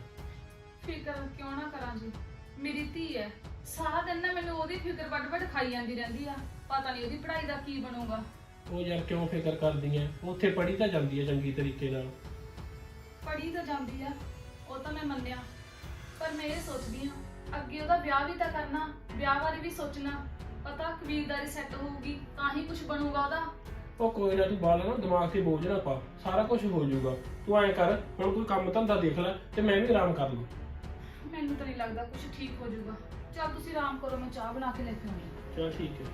ਫਿਕਰ ਕਿਉਂ ਨਾ ਕਰਾਂ ਜੀ? ਮੇਰੀ ਧੀ ਹੈ। ਸਾਰਾ ਦਿਨ ਨਾ ਮੈਨੂੰ ਉਹਦੀ ਫਿਕਰ ਵੱਡ-ਵੱਡ ਖਾਈ ਜਾਂਦੀ ਰਹਿੰਦੀ ਆ। ਪਤਾ ਨਹੀਂ ਉਹਦੀ ਪੜ੍ਹਾਈ ਦਾ ਕੀ ਬਣੂਗਾ। ਉਹ ਯਾਰ ਕਿਉਂ ਫਿਕਰ ਕਰਦੀ ਐ ਉੱਥੇ ਪੜ੍ਹੀ ਤਾਂ ਜਾਂਦੀ ਐ ਚੰਗੀ ਤਰੀਕੇ ਨਾਲ। ਪੜ੍ਹੀ ਤਾਂ ਜਾਂਦੀ ਆ ਉਹ ਤਾਂ ਮੈਂ ਮੰਨਿਆ। ਪਰ ਮੈਂ ਇਹ ਸੋਚਦੀ ਹਾਂ ਅੱਗੇ ਉਹਦਾ ਵਿਆਹ ਵੀ ਤਾਂ ਕਰਨਾ ਵਿਆਹ ਬਾਰੇ ਵੀ ਸੋਚਣਾ ਪਤਾ ਕਬੀਲਦਾਰੀ ਸੈੱਟ ਹੋਊਗੀ ਤਾਂ ਹੀ ਕੁਝ ਬਣੂਗਾ ਉਹਦਾ। ਉਹ ਕੋਈ ਨਾ ਤੂੰ ਬਾਲ ਨਾ ਦਿਮਾਗ ਤੇ ਬੋਝ ਨਾ ਪਾ ਸਾਰਾ ਕੁਝ ਹੋ ਜਾਊਗਾ। ਤੂੰ ਐਂ ਕਰ ਹੁਣ ਕੋਈ ਕੰਮ ਧੰਦਾ ਦੇਖ ਲੈ ਤੇ ਮੈਂ ਵੀ ਆਰਾਮ ਕਰ ਲਵਾਂ ਮੈਨੂੰ ਤਾਂ ਨਹੀਂ ਲੱਗਦਾ ਕੁਝ ਠੀਕ ਹੋ ਜਾਊਗਾ। ਚਲ ਤੁਸੀਂ ਆਰਾਮ ਕਰੋ ਮੈਂ ਚਾਹ ਬਣਾ ਕੇ ਲੈ ਕੇ ਆਉਂਦੀ ਹਾਂ। ਚਲ ਠੀਕ ਹੈ।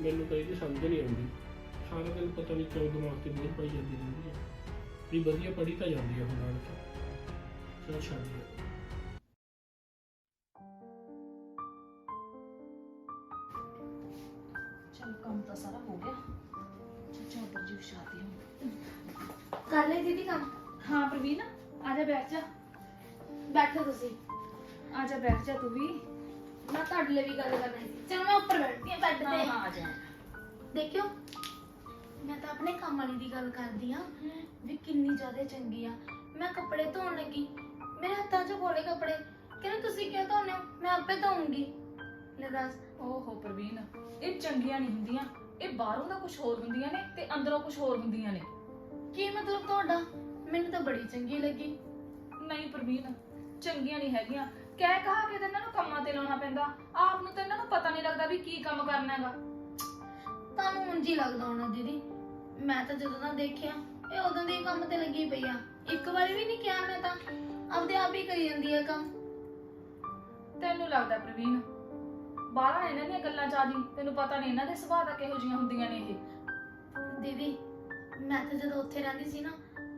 ਮੈਨੂੰ ਤਾਂ ਇਹਦੀ ਸਮਝ ਨਹੀਂ ਆਉਂਦੀ। ਸਾਰਾ ਦਿਨ ਪਤਾ ਨਹੀਂ ਕਿਉਂ ਦਿਮਾਗ ਤੇ ਬੋਝ ਪਾਈ ਜਾਂਦੀ ਰਹਿੰਦੀ ਹੈ। ਵੀ ਵਧੀਆ ਪੜ੍ਹੀ ਤਾਂ ਜਾਂਦੀ ਹੈ ਹੁਣ ਨਾਲ ਚਲ ਛੱਡ ਦੇ। ਚਲ ਕੰਮ ਤਾਂ ਸਾਰਾ ਹੋ ਗਿਆ। ਚਾਦਰ ਜੀ ਵਿਛਾਤੀ ਹੁਣ। ਕਰ ਲਈ ਦੀਦੀ ਕੰਮ? ਹਾਂ ਪ੍ਰਵੀਨ ਆ ਜਾ ਬੈਠ ਜਾ। ਬੈਠੋ ਤੁਸੀਂ। ਆ ਜਾ ਬੈਠ ਜਾ ਤੂੰ ਵੀ। ਮੈਂ ਤੁਹਾਡੇ ਲਈ ਵੀ ਗੱਲ ਕਰਨੀ ਸੀ। ਚਲੋ ਮੈਂ ਉੱਪਰ ਬੈਠਦੀ ਹਾਂ ਬੈੱਡ ਤੇ। ਆ ਜਾ। ਦੇਖਿਓ ਮੈਂ ਤਾਂ ਆਪਣੇ ਕੰਮ ਵਾਲੀ ਦੀ ਗੱਲ ਕਰਦੀ ਆ ਵੀ ਕਿੰਨੀ ਜ਼ਿਆਦਾ ਚੰਗੀ ਆ। ਮੈਂ ਕੱਪੜੇ ਧੋਣ ਲੱਗੀ। ਮੇਰੇ ਹੱਥਾਂ 'ਚ ਕੋਲੇ ਕੱਪੜੇ। ਕਹਿੰਦੇ ਤੁਸੀਂ ਕਿਉਂ ਧੋਨੇ ਹੋ? ਮੈਂ ਆਪੇ ਧੋਉਂਗੀ ਲੈ ਦੱਸ। ਓਹੋ ਪ੍ਰਵੀਨ ਇਹ ਚੰਗੀਆਂ ਨਹੀਂ ਹੁੰਦੀਆਂ। ਇਹ ਬਾਹਰੋਂ ਦਾ ਕੁਝ ਹੋਰ ਹੁੰਦੀਆਂ ਨੇ ਤੇ ਅੰਦਰੋਂ ਕੁਝ ਹੋਰ ਹੁੰਦੀਆਂ ਨੇ। ਕੀ ਮਤਲਬ ਤੁਹਾਡਾ? ਮੈਨੂੰ ਤਾਂ ਬੜੀ ਚੰਗੀ ਲੱਗੀ। ਨਹੀਂ ਪ੍ਰਵੀਨ ਚੰਗੀਆਂ ਨਹੀਂ ਹੈਗੀਆਂ। ਕਹਿ ਕਹਾ ਕੇ ਤਾਂ ਇਹਨਾਂ ਨੂੰ ਕੰਮਾਂ ਤੇ ਲਾਉਣਾ ਪੈਂਦਾ। ਆਪ ਨੂੰ ਤਾਂ ਇਹਨਾਂ ਨੂੰ ਪਤਾ ਨਹੀਂ ਲੱਗਦਾ ਵੀ ਕੀ ਕੰਮ ਕਰਨਾ ਹੈਗਾ। ਤੁਹਾਨੂੰ ਉਂਝ ਹੀ ਲੱਗਦਾ ਹੋਣਾ ਦੀਦੀ। ਮੈਂ ਤਾਂ ਜਦੋਂ ਦਾ ਦੇਖਿਆ ਇਹ ਉਦੋਂ ਦੀ ਕੰਮ ਤੇ ਲੱਗੀ ਪਈ ਆ। ਇੱਕ ਵਾਰੀ ਵੀ ਨਹੀਂ ਕਿਹਾ ਮੈਂ ਤਾਂ। ਆਪਦੇ ਆਪ ਹੀ ਕਰੀ ਜਾਂਦੀ ਹੈ ਕੰਮ। ਤੈਨੂੰ ਲੱਗਦਾ ਪ੍ਰਵੀਨ ਬਾਹਰਾਂ ਇਹਨਾਂ ਦੀਆਂ ਗੱਲਾਂ ਚ ਆ ਜੀ ਤੈਨੂੰ ਪਤਾ ਨਹੀਂ ਇਹਨਾਂ ਦੇ ਸੁਭਾਅ ਦਾ ਕਿਹੋ ਜਿਹੀਆਂ ਹੁੰਦੀਆਂ ਨੇ ਇਹ। ਦੀਦੀ ਮੈਂ ਤਾਂ ਜਦੋਂ ਉੱਥੇ ਰਹਿੰਦੀ ਸੀ ਨਾ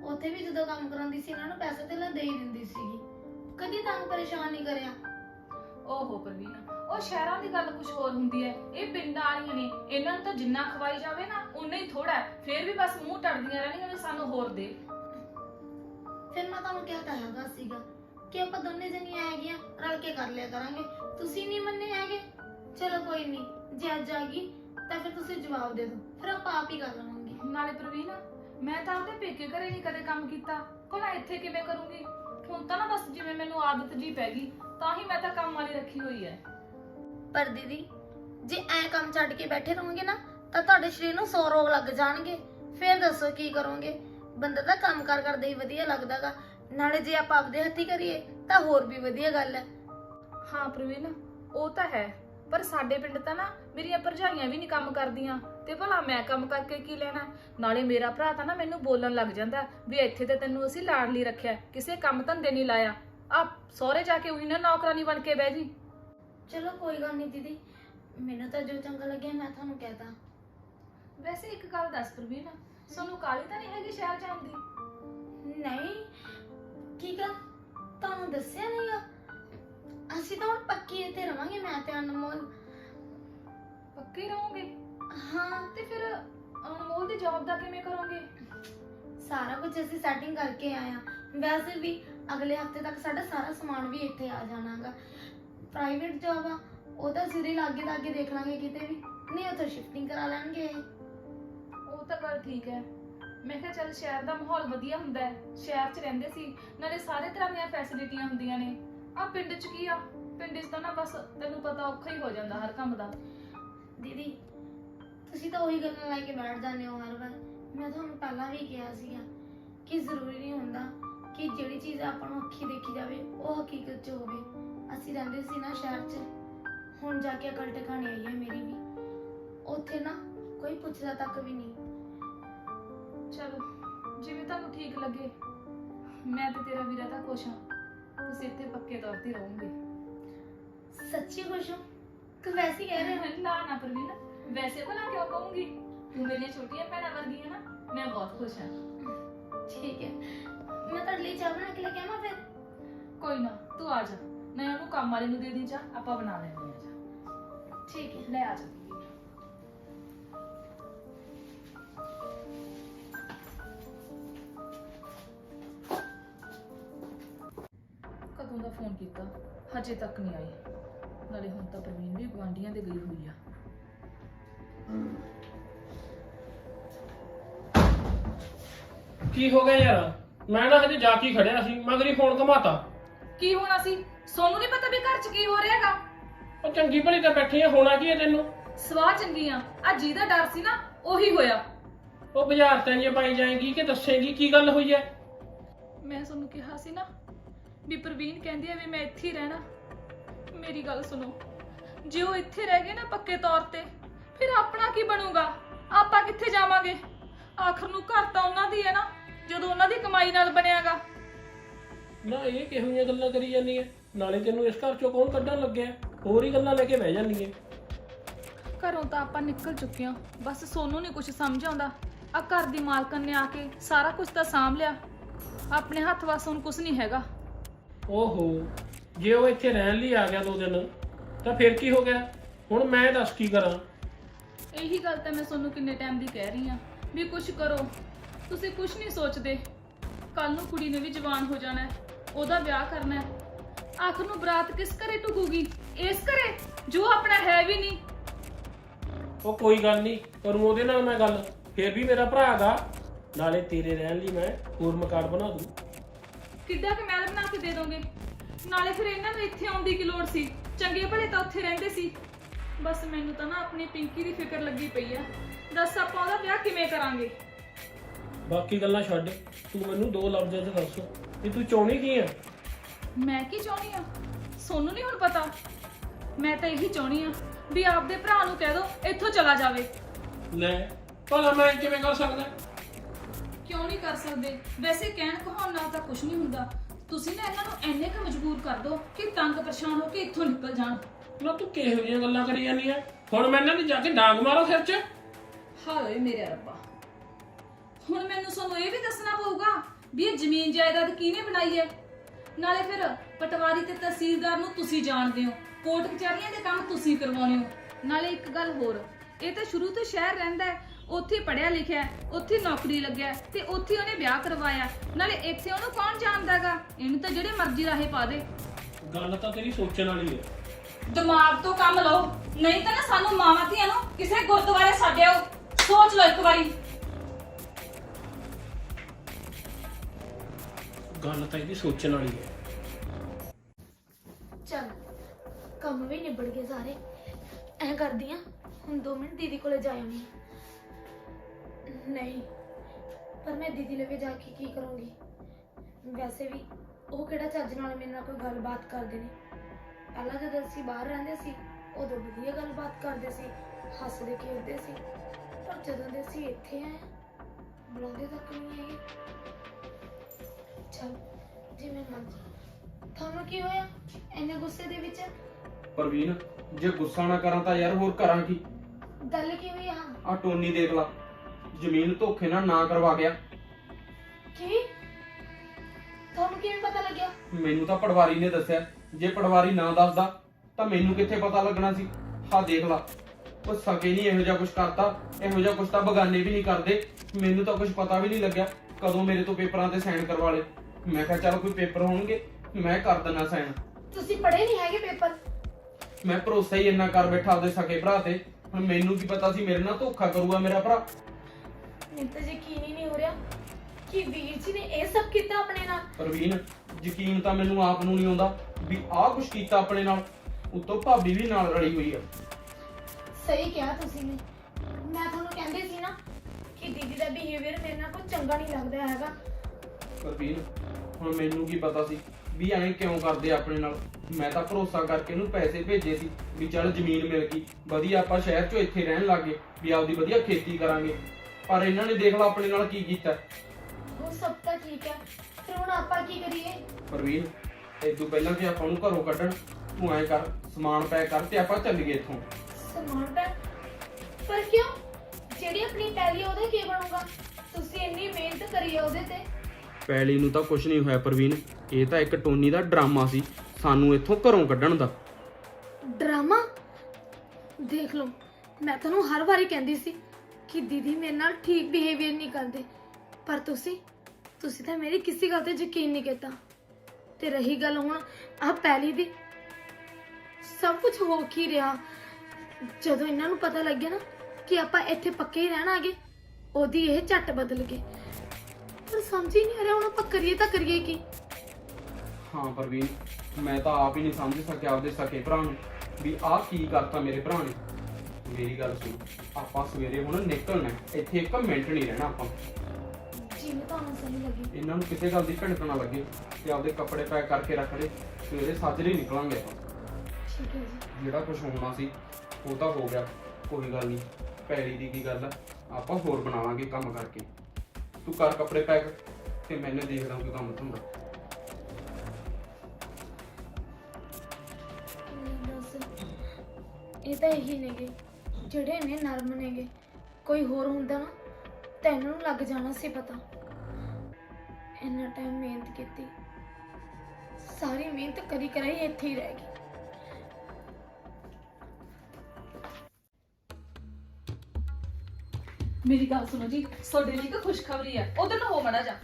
ਉੱਥੇ ਵੀ ਜਦੋਂ ਕੰਮ ਕਰਾਉਂਦੀ ਸੀ ਇਹਨਾਂ ਨੂੰ ਪੈਸੇ ਤੇ ਦੇ ਹੀ ਦਿੰਦੀ ਸੀਗੀ। ਕਦੀ ਤੰਗ ਪਰੇਸ਼ਾਨ ਨਹੀਂ ਕਰਿਆ। ਓਹੋ ਪ੍ਰਵੀਨ ਉਹ ਸ਼ਹਿਰਾਂ ਦੀ ਗੱਲ ਕੁਝ ਹੋਰ ਹੁੰਦੀ ਹੈ ਇਹ ਪਿੰਡਾਂ ਵਾਲੀਆਂ ਨੇ ਇਹਨਾਂ ਨੂੰ ਤਾਂ ਜਿੰਨਾ ਖਵਾਈ ਜਾਵੇ ਨਾ ਉਨਾ ਹੀ ਥੋੜਾ ਫੇਰ ਵੀ ਬਸ ਮੂੰਹ ਟੜਦੀਆਂ ਰਹਿਣੀਆਂ ਵੀ ਸਾਨੂੰ ਹੋਰ ਦੇ। ਫਿਰ ਮੈਂ ਤੁਹਾਨੂੰ ਕਿਹਾ ਤਾਂ ਹੈਗਾ ਸੀਗਾ ਕਿ ਆਪਾਂ ਦੋਨੇ ਜਣੀਆਂ ਹੈਗੀਆਂ ਰਲ ਕੇ ਕਰ ਲਿਆ ਕਰਾਂਗੇ। ਤੁਸੀਂ ਨਹੀਂ ਮੰਨੇ ਹੈਗੇ? ਚਲੋ ਕੋਈ ਨਹੀਂ ਜੇ ਅੱਜ ਆ ਗਈ ਤਾਂ ਫਿਰ ਤੁਸੀਂ ਜਵਾਬ ਦੇ ਦਿਓ। ਫਿਰ ਆਪਾਂ ਆਪ ਹੀ ਕਰ ਲਵਾਂਗੇ। ਨਾਲੇ ਪ੍ਰਵੀਨ ਮੈਂ ਤਾਂ ਆਪਦੇ ਪੇਕੇ ਘਰੇ ਨਹੀਂ ਕਦੇ ਕੰਮ ਕੀਤਾ। ਭਲਾ ਇੱਥੇ ਕਿਵੇਂ ਕਰੂੰਗੀ? ਹੁਣ ਤਾਂ ਨਾ ਬਸ ਜਿਵੇਂ ਮੈਨੂੰ ਆਦਤ ਜੀ ਪੈ ਗਈ ਤਾਂ ਹੀ ਮੈਂ ਤਾਂ ਕੰਮ ਵਾਲੀ ਰੱਖੀ ਹੋਈ ਹੈ ਪਰ ਦੀਦੀ ਜੇ ਐ ਕੰਮ ਛੱਡ ਕੇ ਬੈਠੇ ਰਹੋਗੇ ਨਾ ਤਾਂ ਤੁਹਾਡੇ ਸਰੀਰ ਨੂੰ ਸੌ ਰੋਗ ਲੱਗ ਜਾਣਗੇ। ਫਿਰ ਦੱਸੋ ਕੀ ਕਰੋਗੇ? ਬੰਦਾ ਤਾਂ ਕੰਮ ਕਰ ਕਰਦੇ ਹੀ ਵਧੀਆ ਲੱਗਦਾਗਾ। ਨਾਲੇ ਜੇ ਆਪਾਂ ਆਪਦੇ ਹੱਥੀ ਕਰੀਏ ਤਾਂ ਹੋਰ ਵੀ ਵਧੀਆ ਗੱਲ ਹੈ ਹਾਂ ਪ੍ਰਵੀਨ ਉਹ ਤਾਂ ਹੈ। ਪਰ ਸਾਡੇ ਪਿੰਡ ਤਾਂ ਨਾ ਮੇਰੀਆਂ ਭਰਜਾਈਆਂ ਵੀ ਨਹੀਂ ਕੰਮ ਕਰਦੀਆਂ। ਤੇ ਭਲਾ ਮੈਂ ਕੰਮ ਕਰਕੇ ਕੀ ਲੈਣਾ? ਨਾਲੇ ਮੇਰਾ ਭਰਾ ਤਾਂ ਨਾ ਮੈਨੂੰ ਬੋਲਣ ਲੱਗ ਜਾਂਦਾ ਵੀ ਇੱਥੇ ਤੇ ਤੈਨੂੰ ਅਸੀਂ ਲਾਡਲੀ ਰੱਖਿਆ ਕਿਸੇ ਕੰਮ ਧੰਦੇ ਨਹੀਂ ਲਾਇਆ। ਆ ਸਹੁਰੇ ਜਾ ਕੇ ਉਹੀ ਨਾ ਨੌਕਰਾਨੀ ਬਣ ਕੇ ਬਹਿ ਜੀ। ਚਲੋ ਕੋਈ ਗੱਲ ਨਹੀਂ ਦੀਦੀ ਮੈਨੂੰ ਤਾਂ ਜੋ ਚੰਗਾ ਲੱਗਿਆ ਮੈਂ ਤੁਹਾਨੂੰ ਕਹਿਤਾ। ਵੈਸੇ ਇੱਕ ਗੱਲ ਦੱਸ ਪ੍ਰਵੀਨ ਸਾਨੂੰ ਕਾਲੀ ਤਾਂ ਨਹੀਂ ਹੈਗੀ ਸ਼ਹਿਰ ਜਾਣ ਦੀ? ਨਹੀਂ ਕੀ ਗੱਲ? ਤੁਹਾਨੂੰ ਦੱਸਿਆ ਨਹੀਂਗਾ ਅਸੀਂ ਤਾਂ ਹੁਣ ਪੱਕੀ ਇੱਥੇ ਰਵਾਂਗੇ ਮੈਂ ਤੇ ਅਨਮੋਲ। ਪੱਕੇ ਰਹੋਗੇ? ਹਾਂ ਤੇ ਫਿਰ ਅਨਮੋਲ ਦੀ ਜੌਬ ਦਾ ਕਿਵੇਂ ਕਰੋਗੇ? ਸਾਰਾ ਕੁਝ ਅਸੀਂ ਸੈਟਿੰਗ ਕਰਕੇ ਆਏ ਆ ਵੈਸੇ ਵੀ ਅਗਲੇ ਹਫ਼ਤੇ ਤੱਕ ਸਾਡਾ ਸਾਰਾ ਸਮਾਨ ਵੀ ਇੱਥੇ ਆ ਜਾਣਾਗਾ। ਪ੍ਰਾਈਵੇਟ ਜੌਬ ਆ ਉਹ ਤਾਂ ਸਿਰੇ ਲਾਗੇ ਲਾਗੇ ਦੇਖ ਲਾਂਗੇ ਕਿਤੇ ਵੀ। ਨਹੀਂ ਉੱਥੇ ਸ਼ਿਫਟਿੰਗ ਕਰਾ ਲੈਣਗੇ ਇਹ। ਉਹ ਤਾਂ ਗੱਲ ਠੀਕ ਹੈ। ਮੈਂ ਕਿਹਾ ਚੱਲ ਸ਼ਹਿਰ ਦਾ ਮਾਹੌਲ ਵਧੀਆ ਹੁੰਦਾ ਹੈ। ਸ਼ਹਿਰ 'ਚ ਰਹਿੰਦੇ ਸੀ ਨਾਲੇ ਸਾਰੇ ਤਰ੍ਹਾਂ ਦੀਆਂ ਫੈਸਿਲਿਟੀਆਂ ਹੁੰਦੀਆਂ ਨੇ। ਆ ਪਿੰਡ 'ਚ ਕੀ ਆ? ਪਿੰਡ 'ਚ ਤਾਂ ਨਾ ਬਸ ਤੈਨੂੰ ਪਤਾ ਔਖਾ ਹੀ ਹੋ ਜਾਂਦਾ ਹਰ ਕੰਮ ਦਾ। ਦੀਦੀ ਤੁਸੀਂ ਤਾਂ ਉਹੀ ਗੱਲਾਂ ਲੈ ਕੇ ਬੈਠ ਜਾਂਦੇ ਹੋ ਹਰ ਵਾਰ। ਮੈਂ ਤੁਹਾਨੂੰ ਪਹਿਲਾਂ ਵੀ ਕਿਹਾ ਸੀਗਾ ਕਿ ਜ਼ਰੂਰੀ ਨਹੀਂ ਹੁੰਦਾ ਕਿ ਜਿਹੜੀ ਚੀਜ਼ ਆਪਾਂ ਨੂੰ ਅੱਖੀ ਦੇਖੀ ਜਾਵੇ ਉਹ ਹਕੀਕਤ 'ਚ ਹੋਵੇ। ਅਸੀਂ ਰਹਿੰਦੇ ਸੀ ਨਾ ਸ਼ਹਿਰ 'ਚ। ਹੁਣ ਜਾ ਕੇ ਅਕਲ ਟਿਕਾਣੇ ਆਈ ਹੈ ਮੇਰੀ ਵੀ। ਉੱਥੇ ਨਾ ਕੋਈ ਪੁੱਛਦਾ ਤੱਕ ਵੀ ਨਹੀਂ। ਚਲੋ ਜਿਵੇਂ ਤੁਹਾਨੂੰ ਠੀਕ ਲੱਗੇ ਮੈਂ ਤੇ ਤੇਰਾ ਵੀਰਾ ਤਾਂ ਖੁਸ਼ ਹਾਂ। ਤੁਸੀਂ ਇੱਥੇ ਪੱਕੇ ਤੌਰ ਤੇ ਰਹੋਗੇ। ਸੱਚੀ ਖੁਸ਼ ਹੋ? ਕਿ ਵੈਸੇ ਹੀ ਕਹਿ ਰਹੇ। ਹੋ ਨਾ ਨਾ ਪ੍ਰਵੀਨ। ਵੈਸੇ ਭਲਾ ਕਿਉਂ ਕਹੂੰਗੀ? ਤੂੰ ਮੇਰੀਆਂ ਛੋਟੀਆਂ ਭੈਣਾਂ ਵਰਗੀ ਹੈ ਨਾ ਮੈਂ ਬਹੁਤ ਖੁਸ਼ ਹਾਂ। ਠੀਕ ਹੈ। ਮੈਂ ਤੁਹਾਡੇ ਲਈ ਚਾਹ ਬਣਾ ਕੇ ਲੈ ਕੇ ਆਵਾਂ ਫਿਰ? ਕੋਈ ਨਾ ਤੂੰ ਆ ਜਾ। ਮੈਂ ਉਹਨੂੰ ਕੰਮ ਵਾਲੇ ਨੂੰ ਦੇ ਦੀ ਚਾਹ ਆਪਾਂ ਬਣਾ ਲੈਂਦੇ ਆ ਜਾ ਠੀਕ ਹੈ। ਲੈ ਆ ਜਾ ਕਦੋਂ ਦਾ ਫੋਨ ਕੀਤਾ? ਹਜੇ ਤੱਕ ਨਹੀਂ ਆਈ। ਨਾਲੇ ਹੁਣ ਤਾਂ ਪ੍ਰਵੀਨ ਵੀ ਗੁਆਂਢੀਆਂ ਦੇ ਗਈ ਹੋਈ ਆ। ਕੀ ਹੋ ਗਿਆ ਯਾਰ? ਮੈਂ ਨਾ ਹਜੇ ਜਾ ਕੇ ਹੀ ਖੜਿਆ ਸੀ ਮਗਰੀ ਫੋਨ ਘਮਾਤਾ। ਕੀ ਹੋਣਾ ਸੀ? ਸੋਨੂੰ ਨਹੀਂ ਪਤਾ ਵੀ ਘਰ 'ਚ ਕੀ ਹੋ ਰਿਹਾਗਾ? ਉਹ ਚੰਗੀ ਭਲੀ ਤਾਂ ਬੈਠੀ ਆ ਹੋਣਾ ਕੀ ਹੈ ਤੈਨੂੰ? ਸਵਾਹ ਚੰਗੀ ਆ ਆ ਜਿਹਦਾ ਡਰ ਸੀ ਨਾ ਉਹੀ ਹੋਇਆ। ਉਹ ਬਾਜ਼ਾਰ ਤਾਂ ਜੇ ਪਾਈ ਜਾਏਗੀ ਕਿ ਦੱਸੇਗੀ ਕੀ ਗੱਲ ਹੋਈ ਹੈ ਮੈਂ ਤੁਹਾਨੂੰ ਕਿਹਾ ਸੀ ਨਾ ਵੀ ਪ੍ਰਵੀਨ ਕਹਿੰਦੀ ਆ ਵੀ ਮੈਂ ਇੱਥੇ ਹੀ ਰਹਿਣਾ। ਮੇਰੀ ਗੱਲ ਸੁਣੋ ਜੇ ਉਹ ਇੱਥੇ ਰਹਿ ਗਏ ਨਾ ਪੱਕੇ ਤੌਰ ਤੇ ਫਿਰ ਆਪਣਾ ਕੀ ਬਣੂਗਾ? ਆਪਾਂ ਕਿੱਥੇ ਜਾਵਾਂਗੇ? ਆਖਰ ਨੂੰ ਘਰ ਤਾਂ ਉਹਨਾਂ ਦੀ ਹੈ ਨਾ ਜਦੋਂ ਉਹਨਾਂ ਦੀ ਕਮਾਈ ਨਾਲ ਬਣਿਆਗਾ। ਨਾ ਇਹ ਕਿਹੋ ਜਿਹੀਆਂ ਗੱਲਾਂ ਕਰੀ ਜਾਂਦੀ ਹੈ ਨਾਲੇ ਤੈਨੂੰ ਇਸ ਘਰ ਚੋਂ ਕੌਣ ਕੱਢਣ ਲੱਗਿਆ? ਹੋਰ ਹੀ ਗੱਲਾਂ ਲੈ ਕੇ ਬਹਿ ਜਾਂਦੀ ਹੈ ਘਰੋਂ ਤਾਂ ਆਪਾਂ ਨਿਕਲ ਚੁੱਕੇ ਹਾਂ। ਬਸ ਸੋਨੂੰ ਨਹੀਂ ਕੁਝ ਸਮਝ ਆਉਂਦਾ। ਆ ਘਰ ਦੀ ਮਾਲਕਨ ਨੇ ਆ ਕੇ ਸਾਰਾ ਕੁਝ ਤਾਂ ਸਾਂਭ ਲਿਆ। ਆਪਣੇ ਹੱਥ ਵਾਸ ਹੁਣ ਕੁਝ ਨਹੀਂ ਹੈਗਾ। ਓਹੋ ਜੇ ਉਹ ਇੱਥੇ ਰਹਿਣ ਲਈ ਆ ਗਿਆ ਦੋ ਦਿਨ ਤਾਂ ਫਿਰ ਕੀ ਹੋ ਗਿਆ? ਹੁਣ ਮੈਂ ਦੱਸ ਕੀ ਕਰਾਂ? ਇਹੀ ਗੱਲ ਤਾਂ ਮੈਂ ਤੁਹਾਨੂੰ ਕਿੰਨੇ ਟਾਈਮ ਦੀ ਕਹਿ ਰਹੀ ਆ ਵੀ ਕੁਝ ਕਰੋ। ਤੁਸੀਂ ਕੁਝ ਨਹੀਂ ਸੋਚਦੇ। ਕੱਲ ਨੂੰ ਕੁੜੀ ਨੇ ਵੀ ਜਵਾਨ ਹੋ ਜਾਣਾ ਹੈ ਉਹਦਾ ਵਿਆਹ ਕਰਨਾ ਹੈ। ਆਖਰ ਨੂੰ ਬਰਾਤ ਕਿਸ ਘਰੇ ਟੁਕੂਗੀ ਇਸ ਘਰੇ? ਜੋ ਆਪਣਾ ਹੈ ਵੀ ਨਹੀਂ। ਉਹ ਕੋਈ ਗੱਲ ਨਹੀਂ ਕਰੂੰ ਉਹਦੇ ਨਾਲ ਮੈਂ ਗੱਲ ਫੇਰ ਵੀ ਮੇਰਾ ਭਰਾ ਹੈਗਾ ਨਾਲੇ ਤੇਰੇ ਰਹਿਣ ਲਈ ਮੈਂ ਹੋਰ ਮਕਾਨ ਬਣਾ ਦੂੰ। ਕਿੱਦਾਂ ਕਿ ਮਹਿਲ ਬਣਾ ਕੇ ਦੇ ਦੋਗੇ? ਨਾਲੇ ਫਿਰ ਇਹਨਾਂ ਨੂੰ ਇੱਥੇ ਆਉਣ ਦੀ ਕੀ ਲੋੜ ਸੀ? ਚੰਗੇ ਭਲੇ ਤਾਂ ਉੱਥੇ ਰਹਿੰਦੇ ਸੀ। ਬਸ ਮੈਨੂੰ ਤਾਂ ਨਾ ਆਪਣੀ ਪਿੰਕੀ ਦੀ ਫਿਕਰ ਲੱਗੀ ਪਈ ਆ। ਦੱਸ ਆਪਾਂ ਉਹਦਾ ਵਿਆਹ ਕਿਵੇਂ ਕਰਾਂਗੇ? ਬਾਕੀ ਗੱਲਾਂ ਛੱਡ ਤੂੰ ਮੈਨੂੰ ਦੋ ਲਫ਼ਜ਼ਾਂ 'ਚ ਦੱਸ। ਕਿ ਤੂੰ ਚਾਹੁੰਦੀ ਕੀ ਆ? ਮੈਂ ਕੀ ਚਾਹੁੰਦੀ ਆ? ਸੋਨੂੰ ਨਹੀਂ ਹੁਣ ਪਤਾ? ਮੈਂ ਤਾਂ ਇਹੀ ਚਾਹੁੰਦੀ ਆ ਵੀ ਆਪਦੇ ਭਰਾ ਨੂੰ ਕਹਿ ਦੋ ਇੱਥੋਂ ਚਲਾ ਜਾਵੇ। ਲੈ ਭਲਾ ਮੈਂ ਕਿਵੇਂ ਕਰ ਸਕਦਾ? ਕਿਉਂ ਨਹੀਂ ਕਰ ਸਕਦੇ? ਵੈਸੇ ਕਹਿਣ ਕਹਾਉਣ ਨਾਲ ਤਾਂ ਕੁਝ ਨਹੀਂ ਹੁੰਦਾ। ਤੁਸੀਂ ਨਾ ਇਹਨਾਂ ਨੂੰ ਐਨੇ ਕੁ ਮਜਬੂਰ ਕਰ ਦਿਓ ਕਿ ਤੰਗ ਪਰੇਸ਼ਾਨ ਹੋ ਕੇ ਇੱਥੋਂ ਨਿਕਲ ਜਾਣ। ਨਾ ਤੂੰ ਕਿਹੋ ਜਿਹੀਆਂ ਗੱਲਾਂ ਕਰੀ ਜਾਂਦੀ ਆ? ਹੁਣ ਮੈਂ ਇਹਨਾਂ ਦੀ ਜਾ ਕੇ ਡਾਂਗ ਮਾਰੋ ਸਿਰ 'ਚ। ਹਾਏ ਮੇਰੇ ਰੱਬਾ। ਹੁਣ ਮੈਨੂੰ ਤੁਹਾਨੂੰ ਇਹ ਵੀ ਦੱਸਣਾ ਪਊਗਾ ਵੀ ਇਹ ਜ਼ਮੀਨ ਜਾਇਦਾਦ ਕਿਹਨੇ ਬਣਾਈ ਹੈ? ਨਾਲੇ ਫਿਰ ਪਟਵਾਰੀ ਤੇ ਤਹਿਸੀਲਦਾਰ ਨੂੰ ਤੁਸੀਂ ਜਾਣਦੇ ਹੋ। ਕੋਰਟ ਕਚਹਿਰੀਆਂ ਦੇ ਕੰਮ ਤੁਸੀਂ ਕਰਵਾਉਣੇ ਹੋ। ਨਾਲੇ ਇੱਕ ਗੱਲ ਹੋਰ ਇਹ ਤਾਂ ਸ਼ੁਰੂ ਤੋਂ ਸ਼ਹਿਰ ਰਹਿੰਦਾ ਹੈ ਉੱਥੇ ਪੜਿਆ ਲਿਖਿਆ ਹੈ, ਉੱਥੇ ਨੌਕਰੀ ਲੱਗਿਆ ਹੈ ਤੇ ਉੱਥੇ ਉਹਨੇ ਵਿਆਹ ਕਰਵਾਇਆ ਨਾਲੇ ਇੱਥੇ ਉਹਨੂੰ ਕੌਣ ਜਾਣਦਾਗਾ ਇਹਨੂੰ ਤਾਂ ਜਿਹੜੇ ਮਰਜ਼ੀ ਰਾਹੇ ਪਾ ਦੇ। ਗੱਲ ਤਾਂ ਤੇਰੀ ਸੋਚਣ ਵਾਲੀ ਹੈ। ਦਿਮਾਗ ਤੋਂ ਕੰਮ ਲਓ। ਨਹੀਂ ਤਾਂ ਨਾ ਸਾਨੂੰ ਮਾਵਾਂ ਧੀਆਂ ਨੂੰ ਕਿਸੇ ਗੁਰਦੁਆਰੇ ਛੱਡਿਓ ਸੋਚ ਲਓ ਇੱਕ ਵਾਰੀ। ਗੱਲ ਤਾਂ ਇਹਦੀ ਸੋਚਣ ਵਾਲੀ ਹੈ। ਚੱਲ ਕੰਮ ਵੀ ਨਿਬੜ ਗਏ ਸਾਰੇ। ਐ ਕਰਦੀ ਆ ਹੁਣ 2 ਮਿੰਟ ਦੀਦੀ ਕੋਲੇ ਜਾ ਆਉਣੀ ਨਹੀਂ ਪਰ ਮੈਂ ਦੀਦੀ ਲਵੇ ਜਾ ਕੇ ਕੀ ਕਰੂੰਗੀ? ਵੈਸੇ ਵੀ ਉਹ ਕਿਹੜਾ ਚੱਜ ਨਾਲ ਮੇਰੇ ਨਾਲ ਕੋਈ ਗੱਲਬਾਤ ਕਰਦੇ ਨੇ? ਪਹਿਲਾਂ ਜਦੋਂ ਅਸੀਂ ਬਾਹਰ ਰਹਿੰਦੇ ਸੀ ਉਦੋਂ ਵਧੀਆ ਗੱਲਬਾਤ ਕਰਦੇ ਸੀ ਹੱਸਦੇ ਖੇਡਦੇ ਸੀ। ਪਰ ਜਦੋਂ ਦੇ ਅਸੀਂ ਇੱਥੇ ਆਏ ਬੁਲਾਉਂਦੇ ਤੱਕ ਨਹੀਂ ਹੈਗੇ? ਚੱਲ ਜਿਵੇਂ ਮਰਜ਼ੀ ਤੁਹਾਨੂੰ ਕੀ ਹੋਇਆ? ਇੰਨੇ ਗੁੱਸੇ ਦੇ ਵਿੱਚ? ਪ੍ਰਵੀਨ ਜੇ ਗੁੱਸਾ ਨਾ ਕਰਾਂ ਤਾਂ ਯਾਰ ਹੋਰ ਕਰਾਂ ਕੀ? ਗੱਲ ਕੀ ਹੋਈ ਆ? ਆ ਟੋਨੀ ਦੇਖ ਲਾ ਜ਼ਮੀਨ ਧੋਖੇ ਨਾਲ ਨਾ ਕਰਵਾ ਗਿਆ। ਕੀ? ਤੁਹਾਨੂੰ ਕਿਵੇਂ ਪਤਾ ਲੱਗਿਆ? ਮੈਨੂੰ ਤਾਂ ਪਟਵਾਰੀ ਨੇ ਦੱਸਿਆ ਜੇ ਪਟਵਾਰੀ ਨਾ ਦੱਸਦਾ ਤਾਂ ਮੈਨੂੰ ਕਿੱਥੇ ਪਤਾ ਲੱਗਣਾ ਸੀ? ਹਾਂ ਦੇਖ ਲਾ ਉਹ ਸਕੇ ਨਹੀਂ ਇਹੋ ਜਿਹਾ ਕੁਝ ਕਰਤਾ ਇਹੋ ਜਿਹਾ ਕੁਝ ਤਾਂ ਬਗਾਨੇ ਵੀ ਨਹੀਂ ਕਰਦੇ। ਮੈਨੂੰ ਤਾਂ ਕੁਝ ਪਤਾ ਵੀ ਨਹੀਂ ਲੱਗਿਆ ਕਦੋਂ ਮੇਰੇ ਤੋਂ ਪੇਪਰਾਂ ਤੇ ਸਾਈਨ ਕਰਵਾ ਲਏ। ਮੈਂ ਕਿਹਾ ਚੱਲ ਕੋਈ ਪੇਪਰ ਹੋਣਗੇ ਮੈਂ ਕਰ ਦਿੰਦਾ ਸਾਈਨ। ਤੁਸੀਂ ਪੜ੍ਹੇ ਨਹੀਂ ਹੈਗੇ ਪੇਪਰ? ਮੈਂ ਭਰੋਸਾ ਹੀ ਇੰਨਾ ਕਰ ਬੈਠਾ ਆਪਦੇ ਸਕੇ ਭਰਾ ਤੇ। ਹੁਣ ਮੈਨੂੰ ਕੀ ਪਤਾ ਸੀ ਮੇਰੇ ਨਾਲ ਧੋਖਾ ਕਰੂਗਾ ਮੇਰਾ ਭਰਾ। ਮੈਨੂੰ ਤਾਂ ਯਕੀਨ ਹੀ ਨਹੀਂ ਹੋ ਰਿਹਾ। ਕਿ ਵੀਰ ਜੀ ਨੇ ਇਹ ਸਭ ਕੀਤਾ ਆਪਣੇ ਨਾਲ? ਪ੍ਰਵੀਨ ਯਕੀਨ ਤਾਂ ਮੈਨੂੰ ਆਪ ਨੂੰ ਨਹੀਂ ਆਉਂਦਾ ਵੀ ਆਹ ਕੁਝ ਕੀਤਾ ਆਪਣੇ ਨਾਲ। ਉਤੋਂ ਭਾਬੀ ਵੀ ਨਾਲ ਰਲੀ ਹੋਈ ਆ। ਸਹੀ ਕਿਹਾ ਤੁਸੀਂ ਨੇ। ਮੈਂ ਤੁਹਾਨੂੰ ਕਹਿੰਦੀ ਸੀ ਨਾ ਕਿ ਦੀਦੀ ਦਾ ਬਿਹੇਵੀਅਰ ਮੇਰੇ ਨਾਲ ਕੋਈ ਚੰਗਾ ਨਹੀਂ ਲੱਗਦਾ ਹੈਗਾ। ਪ੍ਰਵੀਨ ਹੁਣ ਮੈਨੂੰ ਕੀ ਪਤਾ ਸੀ ਵੀ ਐਂ ਕਿਉਂ ਕਰਦੇ ਆ ਆਪਣੇ ਨਾਲ? ਮੈਂ ਤਾਂ ਭਰੋਸਾ ਕਰਕੇ ਇਹਨੂੰ ਪੈਸੇ ਭੇਜੇ ਸੀ ਵੀ ਚੱਲ ਜ਼ਮੀਨ ਮਿਲ ਗਈ। ਵਧੀਆ ਆਪਾਂ ਸ਼ਹਿਰ 'ਚੋਂ ਇੱਥੇ ਰਹਿਣ ਲੱਗੇ ਵੀ ਆਪਦੀ ਵਧੀਆ ਖੇਤੀ ਕਰਾਂਗੇ। ਪਰ ਇਹਨਾਂ ਨੇ ਦੇਖ ਲਾ ਆਪਣੇ ਨਾਲ ਕੀ ਕੀਤਾ। ਹੁਣ ਸਭ ਤਾਂ ਠੀਕ ਹੈ। ਫਿਰ ਹੁਣ ਆਪਾਂ ਕੀ ਕਰੀਏ? ਪ੍ਰਵੀਨ ਇਦੋਂ ਪਹਿਲਾਂ ਕਿ ਆਪਾਂ ਨੂੰ ਘਰੋਂ ਕੱਢਣ ਤੂੰ ਐਂ ਕਰ ਸਮਾਨ ਪੈਕ ਕਰ ਤੇ ਆਪਾਂ ਚੱਲੀਏ ਇੱਥੋਂ। ਸਮਾਨ ਪੈ ਪਰ ਕਿਉਂ? ਜਿਹੜੀ ਆਪਣੀ ਪੈਲੀ ਆ, ਉਹਦਾ ਕੀ ਬਣੂਗਾ? ਤੁਸੀਂ ਇੰਨੀ ਮਿਹਨਤ ਕਰੀ ਆ ਉਹਦੇ ਤੇ। ਪੈਲੀ ਨੂੰ ਤਾਂ ਕੁਝ ਨਹੀਂ ਹੋਇਆ ਪ੍ਰਵੀਨ। ਇਹ ਤਾਂ ਇੱਕ ਟੋਨੀ ਦਾ ਡਰਾਮਾ ਸੀ ਸਾਨੂੰ ਇੱਥੋਂ ਘਰੋਂ ਕੱਢਣ ਦਾ। ਡਰਾਮਾ? ਦੇਖ ਲਓ ਮੈਂ ਤੁਹਾਨੂੰ ਹਰ ਵਾਰੀ ਕਹਿੰਦੀ ਸੀ ਕਿ ਦੀਦੀ ਮੇਰੇ ਨਾਲ ਠੀਕ ਬਿਹੇਵੀਅਰ ਨਹੀਂ ਕਰਦੇ। ਪਰ ਤੁਸੀਂ ਤੁਸੀਂ ਤਾਂ ਮੇਰੀ ਕਿਸੇ ਗੱਲ ਤੇ ਯਕੀਨ ਨਹੀਂ ਕੀਤਾ। ਤੇ ਰਹੀ ਗੱਲ ਹੁਣ ਆ ਪਹਿਲੀ ਦੀ। ਸਭ ਕੁਝ ਹੋ ਕੀ ਰਿਹਾ? ਜਦੋਂ ਇਹਨਾਂ ਨੂੰ ਪਤਾ ਲੱਗਿਆ ਨਾ ਕਿ ਆਪਾਂ ਇੱਥੇ ਪੱਕੇ ਹੀ ਰਹਿਣ ਆਗੇ ਉਹਦੀ ਇਹ ਝੱਟ ਬਦਲ ਗਏ ਪਰ ਸਮਝ ਹੀ ਨਹੀਂ ਆ ਰਿਹਾ ਹੁਣ ਆਪਾਂ ਕਰੀਏ ਤਾਂ ਕਰੀਏ ਕੀ। ਹਾਂ, ਪ੍ਰਵੀਨ, ਮੈਂ ਤਾਂ ਆਪ ਹੀ ਨਹੀਂ ਸਮਝ ਸਕਿਆ ਆਪਦੇ ਸਕੇ ਭਰਾ ਨੂੰ ਵੀ ਆਹ ਕੀ ਕਰਤਾ ਮੇਰੇ ਭਰਾ ਨੇ। ਮੇਰੀ ਗੱਲ ਸੁਣ, ਆਪਾਂ ਸਵੇਰੇ ਹੁਣ ਨਿਕਲਣਾ ਹੈ। ਇੱਥੇ ਇੱਕ ਮਿੰਟ ਨਹੀਂ ਰਹਿਣਾ ਆਪਾਂ। ਜਿਵੇਂ ਤੁਹਾਨੂੰ ਸਹੀ ਲੱਗੇ ਇਹਨਾਂ ਨੂੰ ਕਿਸੇ ਗੱਲ ਦੀ ਭਿਣਕ ਨਾ ਲੱਗੇ ਤੇ ਆਪਦੇ ਕੱਪੜੇ ਪੈਕ ਕਰਕੇ ਰੱਖ ਲੈ ਸਵੇਰੇ ਸਾਜਰੇ ਨਿਕਲਾਂਗੇ ਠੀਕ ਹੈ ਜੀ। ਜਿਹੜਾ ਕੁਝ ਹੋਣਾ ਸੀ ਉਹ ਤਾਂ ਹੋ ਗਿਆ ਕੋਈ ਗੱਲ ਨਹੀਂ। ਪੈਰੀ ਦੀ ਕੀ ਗੱਲ ਆ? ਆਪਾਂ ਹੋਰ ਬਣਾਵਾਂਗੇ ਕੰਮ ਕਰਕੇ। ਤੂੰ ਕਰ ਕੱਪੜੇ ਪੈਕ ਤੇ ਮੈਨੇ ਦੇਖਦਾ ਕੋਈ ਕੰਮ ਧੰਦਾ। ਦੱਸ ਇਹ ਤਾਂ ਇਹੀ ਨੇਗੇ ਜਿਹੜੇ ਨੇ ਨਰਮ ਨੇਗੇ। ਕੋਈ ਹੋਰ ਹੁੰਦਾ ਨਾ ਤਾਂ ਇਹਨਾਂ ਨੂੰ ਲੱਗ ਜਾਣਾ ਸੀ ਪਤਾ। ਇੰਨਾ ਟਾਈਮ ਮਿਹਨਤ ਕੀਤੀ। ਸਾਰੀ ਮਿਹਨਤ ਕਰੀ ਕਰਾਈ ਇੱਥੇ ਹੀ ਰਹਿ ਗਈ। ਮੇਰੀ ਗੱਲ ਸੁਣੋ ਜੀ ਤੁਹਾਡੇ ਲਈ ਇੱਕ ਖੁਸ਼ਖਬਰੀ ਹੈ ਉਧਰ ਨੂੰ ਹੋ ਮੜਾ ਜਾ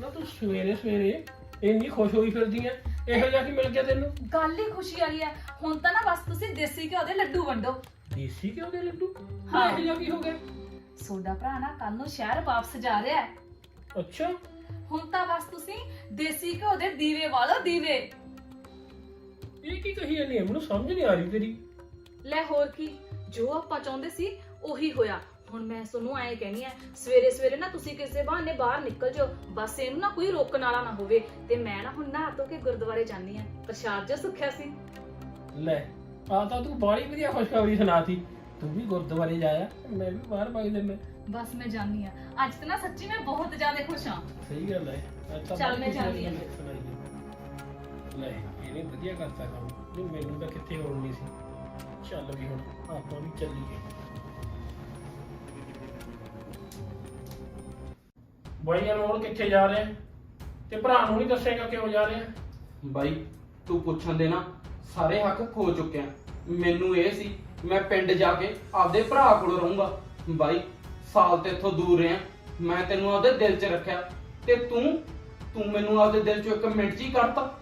ਨਾ ਤੂੰ ਸਵੇਰੇ ਸਵੇਰੇ ਇੰਨੀ ਖੁਸ਼ ਹੋਈ ਫਿਰਦੀ ਐ ਇਹੋ ਜਿਹਾ ਕੀ ਮਿਲ ਗਿਆ ਤੈਨੂੰ? ਗੱਲ ਹੀ ਖੁਸ਼ੀ ਵਾਲੀ ਹੈ ਹੁਣ ਤਾਂ ਨਾ ਬਸ ਤੁਸੀਂ ਦੇਸੀ ਘਿਓ ਦੇ ਲੱਡੂ ਵੰਡੋ। ਦੇਸੀ ਕਿਉਂ ਦੇ ਲੱਡੂ? ਹਾਂ। ਇਹੋ ਜਿਹਾ ਕੀ ਹੋ ਗਿਆ? ਸੋਡਾ ਭਰਾ ਨਾ ਕੱਲ ਨੂੰ ਸ਼ਹਿਰ ਵਾਪਸ ਜਾ ਰਿਹਾ ਹੈ। ਅੱਛਾ। ਹੁਣ ਤਾਂ ਬਸ ਤੁਸੀਂ ਦੇਸੀ ਘਿਓ ਦੇ ਦੀਵੇ ਵਾਲੋ ਦੀਵੇ। ਇਹ ਕੀ ਕਹੀ ਜਾਂਦੀ ਐ ਮੈਨੂੰ ਸਮਝ ਨਹੀਂ ਆ ਰਹੀ ਤੇਰੀ। ਲੈ ਹੋਰ ਕੀ ਜੋ ਆਪਾਂ ਚਾਹੁੰਦੇ ਸੀ ਉਹੀ ਹੋਇਆ। ਹੁਣ ਮੈਂ ਤੁਹਾਨੂੰ ਐਂ ਕਹਿਣੀ ਐ ਸਵੇਰੇ ਸਵੇਰੇ ਨਾ ਤੁਸੀਂ ਕਿਸੇ ਬਹਾਨੇ ਬਾਹਰ ਨਿਕਲ ਜਾਓ। ਬਸ ਇਹਨੂੰ ਨਾ ਕੋਈ ਰੋਕਣ ਵਾਲਾ ਨਾ ਹੋਵੇ। ਤੇ ਮੈਂ ਨਾ ਹੁਣ ਨਹਾ ਧੋ ਕੇ ਗੁਰਦੁਆਰੇ ਜਾਂਦੀ ਆ। ਪ੍ਰਸ਼ਾਦ ਜੋ ਸੁੱਖਿਆ ਸੀ। ਲੈ ਆ ਤਾਂ ਤੂੰ ਬਾੜੀ ਵਧੀਆ ਖੁਸ਼ਖਬਰੀ ਸੁਣਾਤੀ। ਤੂੰ ਵੀ ਗੁਰਦੁਆਰੇ ਜਾਇਆ ਮੈਂ ਵੀ ਬਾਹਰ ਬਾਈ ਦਿੰਦਾ ਬਸ ਮੈਂ ਜਾਂਦੀ ਆ ਅੱਜ ਤਾਂ ਨਾ ਸੱਚੀ ਮੈਂ ਬਹੁਤ ਜ਼ਿਆਦਾ ਖੁਸ਼ ਹਾਂ ਸਹੀ ਗੱਲ ਹੈ ਅੱਜ ਤਾਂ ਚੱਲ ਬੜੀ ਮੈਂ ਖੁਸ਼ੀ ਜਾਂਦੀ ਹਾਂ। ਹੈ। ਲੈ ਇਹਨੇ ਵਧੀਆ ਕਰਤਾ ਕੰਮ ਨਹੀਂ ਮੈਨੂੰ ਤਾਂ ਕਿੱਥੇ ਹੋਣ ਨਹੀਂ ਸੀ ਚੱਲ ਵੀ ਹੁਣ ਆਪਾਂ ਵੀ ਚੱਲੀਏ ਬਾਈ ਅਨਮੋਲ ਕਿੱਥੇ ਜਾ ਰਿਹਾ? ਤੇ ਭਰਾ ਨੂੰ ਨਹੀਂ ਦੱਸੇਗਾ ਕਿਉਂ ਜਾ ਰਿਹਾ? ਬਾਈ ਤੂੰ ਪੁੱਛਣ ਦੇ ਨਾ ਸਾਰੇ ਹੱਕ ਖੋ ਚੁੱਕਿਆ ਮੈਨੂੰ ਇਹ ਸੀ ਮੈਂ ਪਿੰਡ ਜਾ ਕੇ ਆਪਦੇ ਭਰਾ ਕੋਲ ਰਹੂੰਗਾ। ਬਾਈ, ਸਾਲ ਤੇ ਇੱਥੋਂ ਦੂਰ ਰਿਹਾ। ਮੈਂ ਤੈਨੂੰ ਆਪਦੇ ਦਿਲ 'ਚ ਰੱਖਿਆ ਤੇ ਤੂੰ ਤੂੰ ਮੈਨੂੰ ਆਪਦੇ ਦਿਲ 'ਚੋਂ ਇੱਕ ਮਿੰਟ 'ਚ ਹੀ ਕੱਢਤਾ।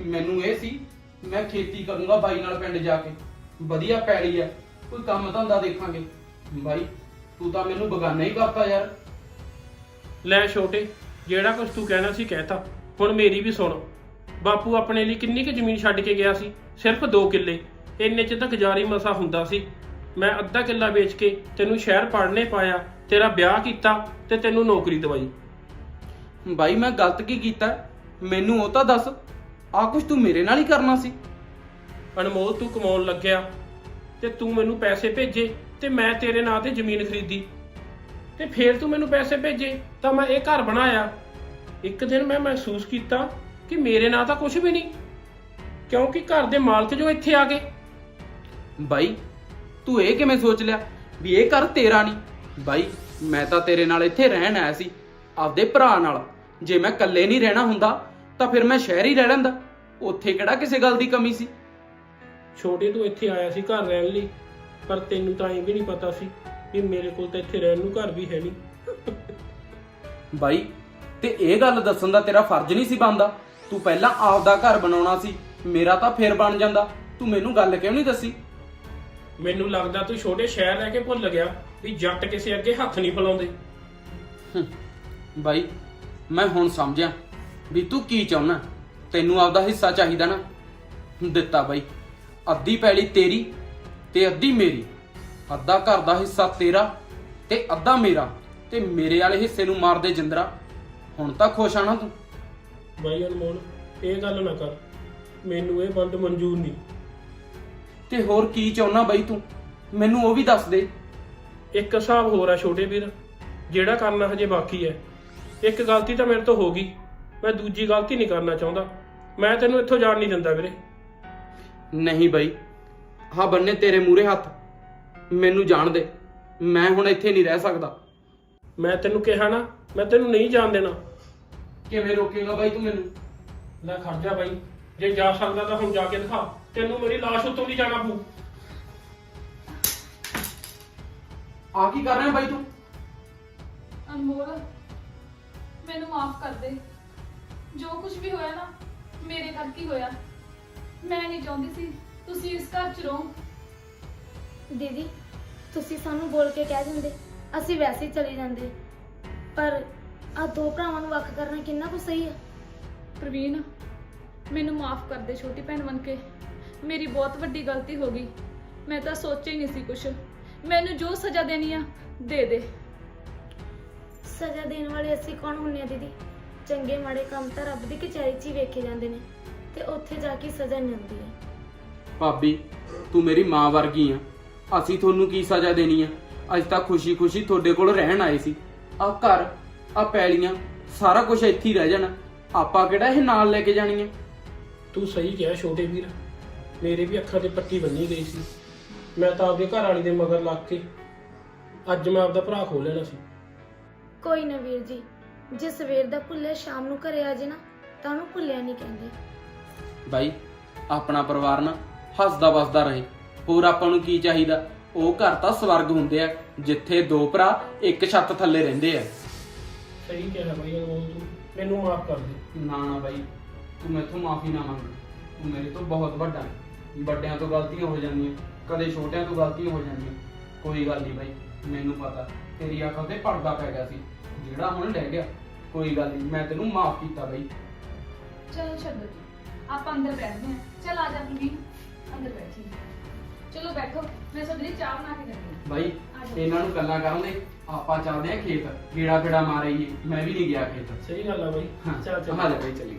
ਮੈਨੂੰ ਇਹ ਸੀ, ਮੈਂ ਖੇਤੀ ਕਰੂੰਗਾ ਬਾਈ ਨਾਲ ਪਿੰਡ ਜਾ ਕੇ। ਵਧੀਆ ਪੈਲੀ ਆ, ਕੋਈ ਕੰਮ ਧੰਦਾ ਦੇਖਾਂਗੇ। ਬਾਈ, ਤੂੰ ਤਾਂ ਮੈਨੂੰ ਬਗਾਨਾ ਹੀ ਕਰਤਾ ਯਾਰ। ਲੈ ਛੋਟੇ, ਜਿਹੜਾ ਕੁਝ ਤੂੰ ਕਹਿਣਾ ਸੀ ਕਹਿਤਾ। ਹੁਣ ਮੇਰੀ ਵੀ ਸੁਣ। ਬਾਪੂ ਆਪਣੇ ਲਈ ਕਿੰਨੀ ਕੁ ਜ਼ਮੀਨ ਛੱਡ ਕੇ ਗਿਆ ਸੀ? ਸਿਰਫ 2 ਕਿੱਲੇ। ਇੰਨੇ ਚ ਤਾਂ ਗੁਜ਼ਾਰੀ ਮਸਾ ਹੁੰਦਾ ਸੀ। ਮੈਂ ਅੱਧਾ ਕਿੱਲਾ ਵੇਚ ਕੇ ਤੈਨੂੰ ਸ਼ਹਿਰ ਪੜ੍ਹਨੇ ਪਾਇਆ ਤੇਰਾ ਵਿਆਹ ਕੀਤਾ ਤੇ ਤੈਨੂੰ ਨੌਕਰੀ ਦਵਾਈ। ਬਾਈ ਮੈਂ ਗਲਤ ਕੀ ਕੀਤਾ? ਮੈਨੂੰ ਉਹ ਤਾਂ ਦੱਸ ਆ ਕੁਝ ਤੂੰ ਮੇਰੇ ਨਾਲ ਹੀ ਕਰਨਾ ਸੀ। ਅਨਮੋਲ ਤੂੰ ਕਮਾਉਣ ਲੱਗਿਆ ਤੇ ਤੂੰ ਮੈਨੂੰ ਪੈਸੇ ਭੇਜੇ ਤੇ ਮੈਂ ਤੇਰੇ ਨਾਂ ਤੇ ਜ਼ਮੀਨ ਖਰੀਦੀ। ਤੇ ਫੇਰ ਤੂੰ ਮੈਨੂੰ ਪੈਸੇ ਭੇਜੇ ਤਾਂ ਮੈਂ ਇਹ ਘਰ ਬਣਾਇਆ। ਇੱਕ ਦਿਨ ਮੈਂ ਮਹਿਸੂਸ ਕੀਤਾ ਕਿ ਮੇਰੇ ਨਾਂ ਤਾਂ ਕੁਝ ਵੀ ਨਹੀਂ ਕਿਉਂਕਿ ਘਰ ਦੇ ਮਾਲਕ ਜੋ ਇੱਥੇ ਆ ਗਏ। ਬਾਈ ਤੂੰ ਇਹ ਕਿਵੇਂ ਸੋਚ ਲਿਆ ਵੀ ਇਹ ਘਰ ਤੇਰਾ ਨਹੀਂ? ਬਾਈ ਮੈਂ ਤਾਂ ਤੇਰੇ ਨਾਲ ਇੱਥੇ ਰਹਿਣ ਆਇਆ ਸੀ ਆਪਦੇ ਭਰਾ ਨਾਲ। ਜੇ ਮੈਂ ਇਕੱਲੇ ਨਹੀਂ ਰਹਿਣਾ ਹੁੰਦਾ ਤਾਂ ਫਿਰ ਮੈਂ ਸ਼ਹਿਰ ਹੀ ਰਹਿ ਲੈਂਦਾ। ਉੱਥੇ ਕਿਹੜਾ ਕਿਸੇ ਗੱਲ ਦੀ ਕਮੀ ਸੀ? ਛੋਟੇ ਤੂੰ ਇੱਥੇ ਆਇਆ ਸੀ ਘਰ ਰਹਿਣ ਲਈ ਪਰ ਤੈਨੂੰ ਤਾਂ ਇਹ ਵੀ ਨਹੀਂ ਪਤਾ ਸੀ ਵੀ ਮੇਰੇ ਕੋਲ ਤਾਂ ਇੱਥੇ ਰਹਿਣ ਨੂੰ ਘਰ ਵੀ ਹੈ ਨਹੀਂ। ਬਾਈ ਤੇ ਇਹ ਗੱਲ ਦੱਸਣ ਦਾ ਤੇਰਾ ਫਰਜ਼ ਨਹੀਂ ਸੀ ਬਣਦਾ। ਤੂੰ ਪਹਿਲਾਂ ਆਪਦਾ ਘਰ ਬਣਾਉਣਾ ਸੀ ਮੇਰਾ ਤਾਂ ਫੇਰ ਬਣ ਜਾਂਦਾ। ਤੂੰ ਮੈਨੂੰ ਗੱਲ ਕਿਉਂ ਨਹੀਂ ਦੱਸੀ? ਮੈਨੂੰ ਲੱਗਦਾ ਤੂੰ ਛੋਟੇ ਸ਼ਹਿਰ ਰਹਿ ਕੇ ਭੁੱਲ ਗਿਆ ਵੀ ਜੱਟ ਕਿਸੇ ਅੱਗੇ ਹੱਥ ਨਹੀਂ ਫਲਾਉਂਦੇ। ਬਾਈ ਮੈਂ ਹੁਣ ਸਮਝਿਆ ਵੀ ਤੂੰ ਕੀ ਚਾਹੁੰਦਾ ਤੈਨੂੰ ਆਪਦਾ ਹਿੱਸਾ ਚਾਹੀਦਾ ਨਾ। ਦਿੱਤਾ ਬਾਈ ਅੱਧੀ ਪੈਲੀ ਤੇਰੀ ਤੇ ਅੱਧੀ ਮੇਰੀ। ਅੱਧਾ ਘਰ ਦਾ ਹਿੱਸਾ ਤੇਰਾ ਤੇ ਅੱਧਾ ਮੇਰਾ ਤੇ ਮੇਰੇ ਵਾਲੇ ਹਿੱਸੇ ਨੂੰ ਮਾਰ ਦੇ ਜਿੰਦਰਾ। ਹੁਣ ਤਾਂ ਖੁਸ਼ ਆ ਨਾ ਤੂੰ। ਬਾਈ ਅਨਮੋਲ ਇਹ ਗੱਲ ਨਾ ਕਰ। ਮੈਨੂੰ ਇਹ ਵੰਡ ਮਨਜ਼ੂਰ ਨਹੀਂ। ਤੇ ਹੋਰ ਕੀ ਚਾਹੁੰਦਾ ਬਾਈ ਤੂੰ? ਮੈਨੂੰ ਉਹ ਵੀ ਦੱਸ ਦੇ। ਇੱਕ ਹਿਸਾਬ ਹੋਰ ਆ ਛੋਟੇ ਵੀਰ ਜਿਹੜਾ ਕਰਨਾ ਹਜੇ ਬਾਕੀ ਹੈ। ਇੱਕ ਗਲਤੀ ਤਾਂ ਮੇਰੇ ਤੋਂ ਹੋ ਗਈ। ਮੈਂ ਦੂਜੀ ਗਲਤੀ ਨਹੀਂ ਕਰਨਾ ਚਾਹੁੰਦਾ। ਮੈਂ ਤੈਨੂੰ ਇੱਥੋਂ ਜਾਣ ਨਹੀਂ ਦਿੰਦਾ ਵੀਰੇ। ਨਹੀਂ ਬਾਈ ਹਾਂ ਬੰਨੇ ਤੇਰੇ ਮੂਰੇ ਹੱਥ। ਮੈਨੂੰ ਜਾਣ ਦੇ। ਮੈਂ ਹੁਣ ਇੱਥੇ ਨਹੀਂ ਰਹਿ ਸਕਦਾ। ਮੈਂ ਤੈਨੂੰ ਕਿਹਾ ਨਾ ਮੈਂ ਤੈਨੂੰ ਨਹੀਂ ਜਾਣ ਦੇਣਾ। ਕਿਵੇਂ ਰੋਕੇਗਾ ਬਾਈ ਤੂੰ ਮੈਨੂੰ? ਲੈ ਖਰਜਾ ਬਾਈ। ਜੇ ਜਾ ਸਕਦਾ ਤਾਂ ਹੁਣ ਜਾ ਕੇ ਦਿਖਾ। ਤੈਨੂੰ ਮੇਰੀ ਲਾਸ਼ ਉੱਤੋਂ ਨਹੀਂ ਜਾਣਾ ਪਊ। ਆ ਕੀ ਕਰ ਰਿਹਾ ਬਾਈ ਤੂੰ? ਅਨਮੋਲ ਮੈਨੂੰ ਮਾਫ ਕਰ ਦੇ। ਜੋ ਕੁਝ ਵੀ ਹੋਇਆ ਨਾ ਮੇਰੇ ਕਰਕੇ ਹੀ ਹੋਇਆ? ਮੈਂ ਨਹੀਂ ਚਾਹੁੰਦੀ ਸੀ ਤੁਸੀਂ ਇਸ ਘਰ 'ਚ ਰਹੋ। ਦੀਦੀ ਤੁਸੀਂ ਸਾਨੂੰ ਬੋਲ ਕੇ ਕਹਿ ਦਿੰਦੇ ਅਸੀਂ ਵੈਸੇ ਹੀ ਚਲੇ ਜਾਂਦੇ। ਪਰ ਆ ਦੋ ਭਰਾਵਾਂ ਨੂੰ ਵੱਖ ਕਰਨਾ ਕਿੰਨਾ ਕੁ ਸਹੀ ਹੈ ਪ੍ਰਵੀਨ ਮੈਨੂੰ ਮਾਫ ਕਰ ਦੇ ਛੋਟੀ ਭੈਣ ਬਣ ਕੇ। ਮੇਰੀ ਬਹੁਤ ਵੱਡੀ ਗਲਤੀ ਹੋ ਗਈ। ਮੈਂ ਤਾਂ ਸੋਚਿਆ ਹੀ ਨਹੀਂ ਸੀ ਕੁਛ। ਮੈਨੂੰ ਜੋ ਸਜ਼ਾ ਦੇਣੀ ਆ ਦੇ ਦੇ। ਸਜ਼ਾ ਦੇਣ ਵਾਲੇ ਅਸੀਂ ਕੌਣ ਹੁੰਨੇ ਆ ਦੀਦੀ? ਚੰਗੇ ਮਾੜੇ ਕੰਮ ਤਾਂ ਰੱਬ ਦੀ ਕਚਹਿਰੀ 'ਚ ਹੀ ਵੇਖੇ ਜਾਂਦੇ ਨੇ ਤੇ ਉੱਥੇ ਜਾ ਕੇ ਸਜ਼ਾ ਮਿਲਦੀ ਹੈ। ਭਾਬੀ ਤੂੰ ਮੇਰੀ ਮਾਂ ਵਰਗੀ ਆ। ਅਸੀਂ ਤੁਹਾਨੂੰ ਕੀ ਸਜ਼ਾ ਦੇਣੀ ਆ? ਅੱਜ ਤਾਂ ਖੁਸ਼ੀ-ਖੁਸ਼ੀ ਤੁਹਾਡੇ ਕੋਲ ਰਹਿਣ ਆਏ ਸੀ। ਆ ਘਰ ਆ ਪੈਲੀਆਂ ਸਾਰਾ ਕੁਝ ਇੱਥੇ ਹੀ ਰਹਿ ਜਾਣਾ। ਆਪਾਂ ਕਿਹੜਾ ਇਹ ਨਾਲ ਲੈ ਕੇ ਜਾਣੀਆਂ ਤੂੰ ਸਹੀ ਕਿਹਾ ਛੋਟੇ ਵੀਰ। ਮੇਰੇ ਵੀ ਅੱਖਾਂ ਤੇ ਪੱਟੀ ਬੰਨੀ ਗਈ ਸੀ। ਮੈਂ ਤਾਂ ਆਪਦੇ ਘਰ ਵਾਲੀ ਦੇ ਮਗਰ ਲੱਗ ਕੇ ਅੱਜ ਮੈਂ ਆਪਦਾ ਭਰਾ ਖੋ ਲੈਣਾ ਸੀ। ਕੋਈ ਨਾ ਵੀਰ ਜੀ ਜੇ ਸਵੇਰ ਦਾ ਭੁੱਲਿਆ ਸ਼ਾਮ ਨੂੰ ਘਰੇ ਆ ਜੇ ਨਾ ਤਾਂ ਉਹਨੂੰ ਭੁੱਲਿਆ ਨਹੀਂ ਕਹਿੰਦੇ। ਬਾਈ ਆਪਣਾ ਪਰਿਵਾਰ ਨਾ ਹੱਸਦਾ ਵਸਦਾ ਰਹੇ। ਹੋਰ ਆਪਾਂ ਨੂੰ ਕੀ ਚਾਹੀਦਾ? ਉਹ ਘਰ ਤਾਂ ਸਵਰਗ ਹੁੰਦੇ ਆ ਜਿੱਥੇ ਦੋ ਭਰਾ ਇੱਕ ਛੱਤ ਥੱਲੇ ਰਹਿੰਦੇ ਆ। ਸਹੀ ਕਿਹਾ ਬਾਈ ਤੂੰ। ਮੈਨੂੰ ਮਾਫ ਕਰ ਦੇ। ਨਾ ਨਾ ਬਾਈ ਤੂੰ ਮੈਥੋਂ ਮਾਫੀ ਨਾ ਮੰਗ। ਤੂੰ ਮੇਰੇ ਤੋਂ ਬਹੁਤ ਵੱਡਾ ਹੈ। ਵੱਡਿਆਂ ਤੋਂ ਗਲਤੀਆਂ ਹੋ ਜਾਂਦੀਆਂ ਕਦੇ ਛੋਟਿਆਂ ਤੋਂ ਗਲਤੀਆਂ ਹੋ ਜਾਂਦੀਆਂ। ਕੋਈ ਗੱਲ ਨਹੀਂ ਬਾਈ ਮੈਨੂੰ ਪਤਾ ਤੇਰੀ ਅੱਖਾਂ ਤੇ ਪਰਦਾ ਪੈ ਗਿਆ ਸੀ ਜਿਹੜਾ ਹੁਣ ਲੈ ਗਿਆ ਕੋਈ ਗੱਲ ਨਹੀਂ ਮੈਂ ਤੈਨੂੰ ਮਾਫ ਕੀਤਾ ਬਾਈ। ਚਲੋ ਛੱਡੋ ਜੀ ਆਪਾਂ ਅੰਦਰ ਬੈਠਦੇ ਹਾਂ। ਚਲ ਆ ਜਾ ਪ੍ਰਵੀਨ ਅੰਦਰ ਬੈਠੀ ਚਲੋ ਬੈਠੋ ਮੈਂ ਤੁਹਾਡੇ ਲਈ ਚਾਹ ਬਣਾ ਕੇ ਦਿੰਦੀ ਹਾਂ। ਬਾਈ। ਇਹਨਾਂ ਨੂੰ ਗੱਲਾਂ ਕਰਨ ਦੇ ਆਪਾਂ ਚੱਲਦੇ ਆ ਖੇਤ ਗੇੜਾ ਫੇੜਾ ਮਾਰੇ ਮੈਂ ਵੀ ਨਹੀਂ ਗਿਆ ਖੇਤ। ਸਹੀ ਗੱਲ ਆ ਬਾਈ। ਹਾਂ ਚੱਲ ਚੱਲ। ਚੱਲ ਬਾਈ ਚੱਲੀਏ।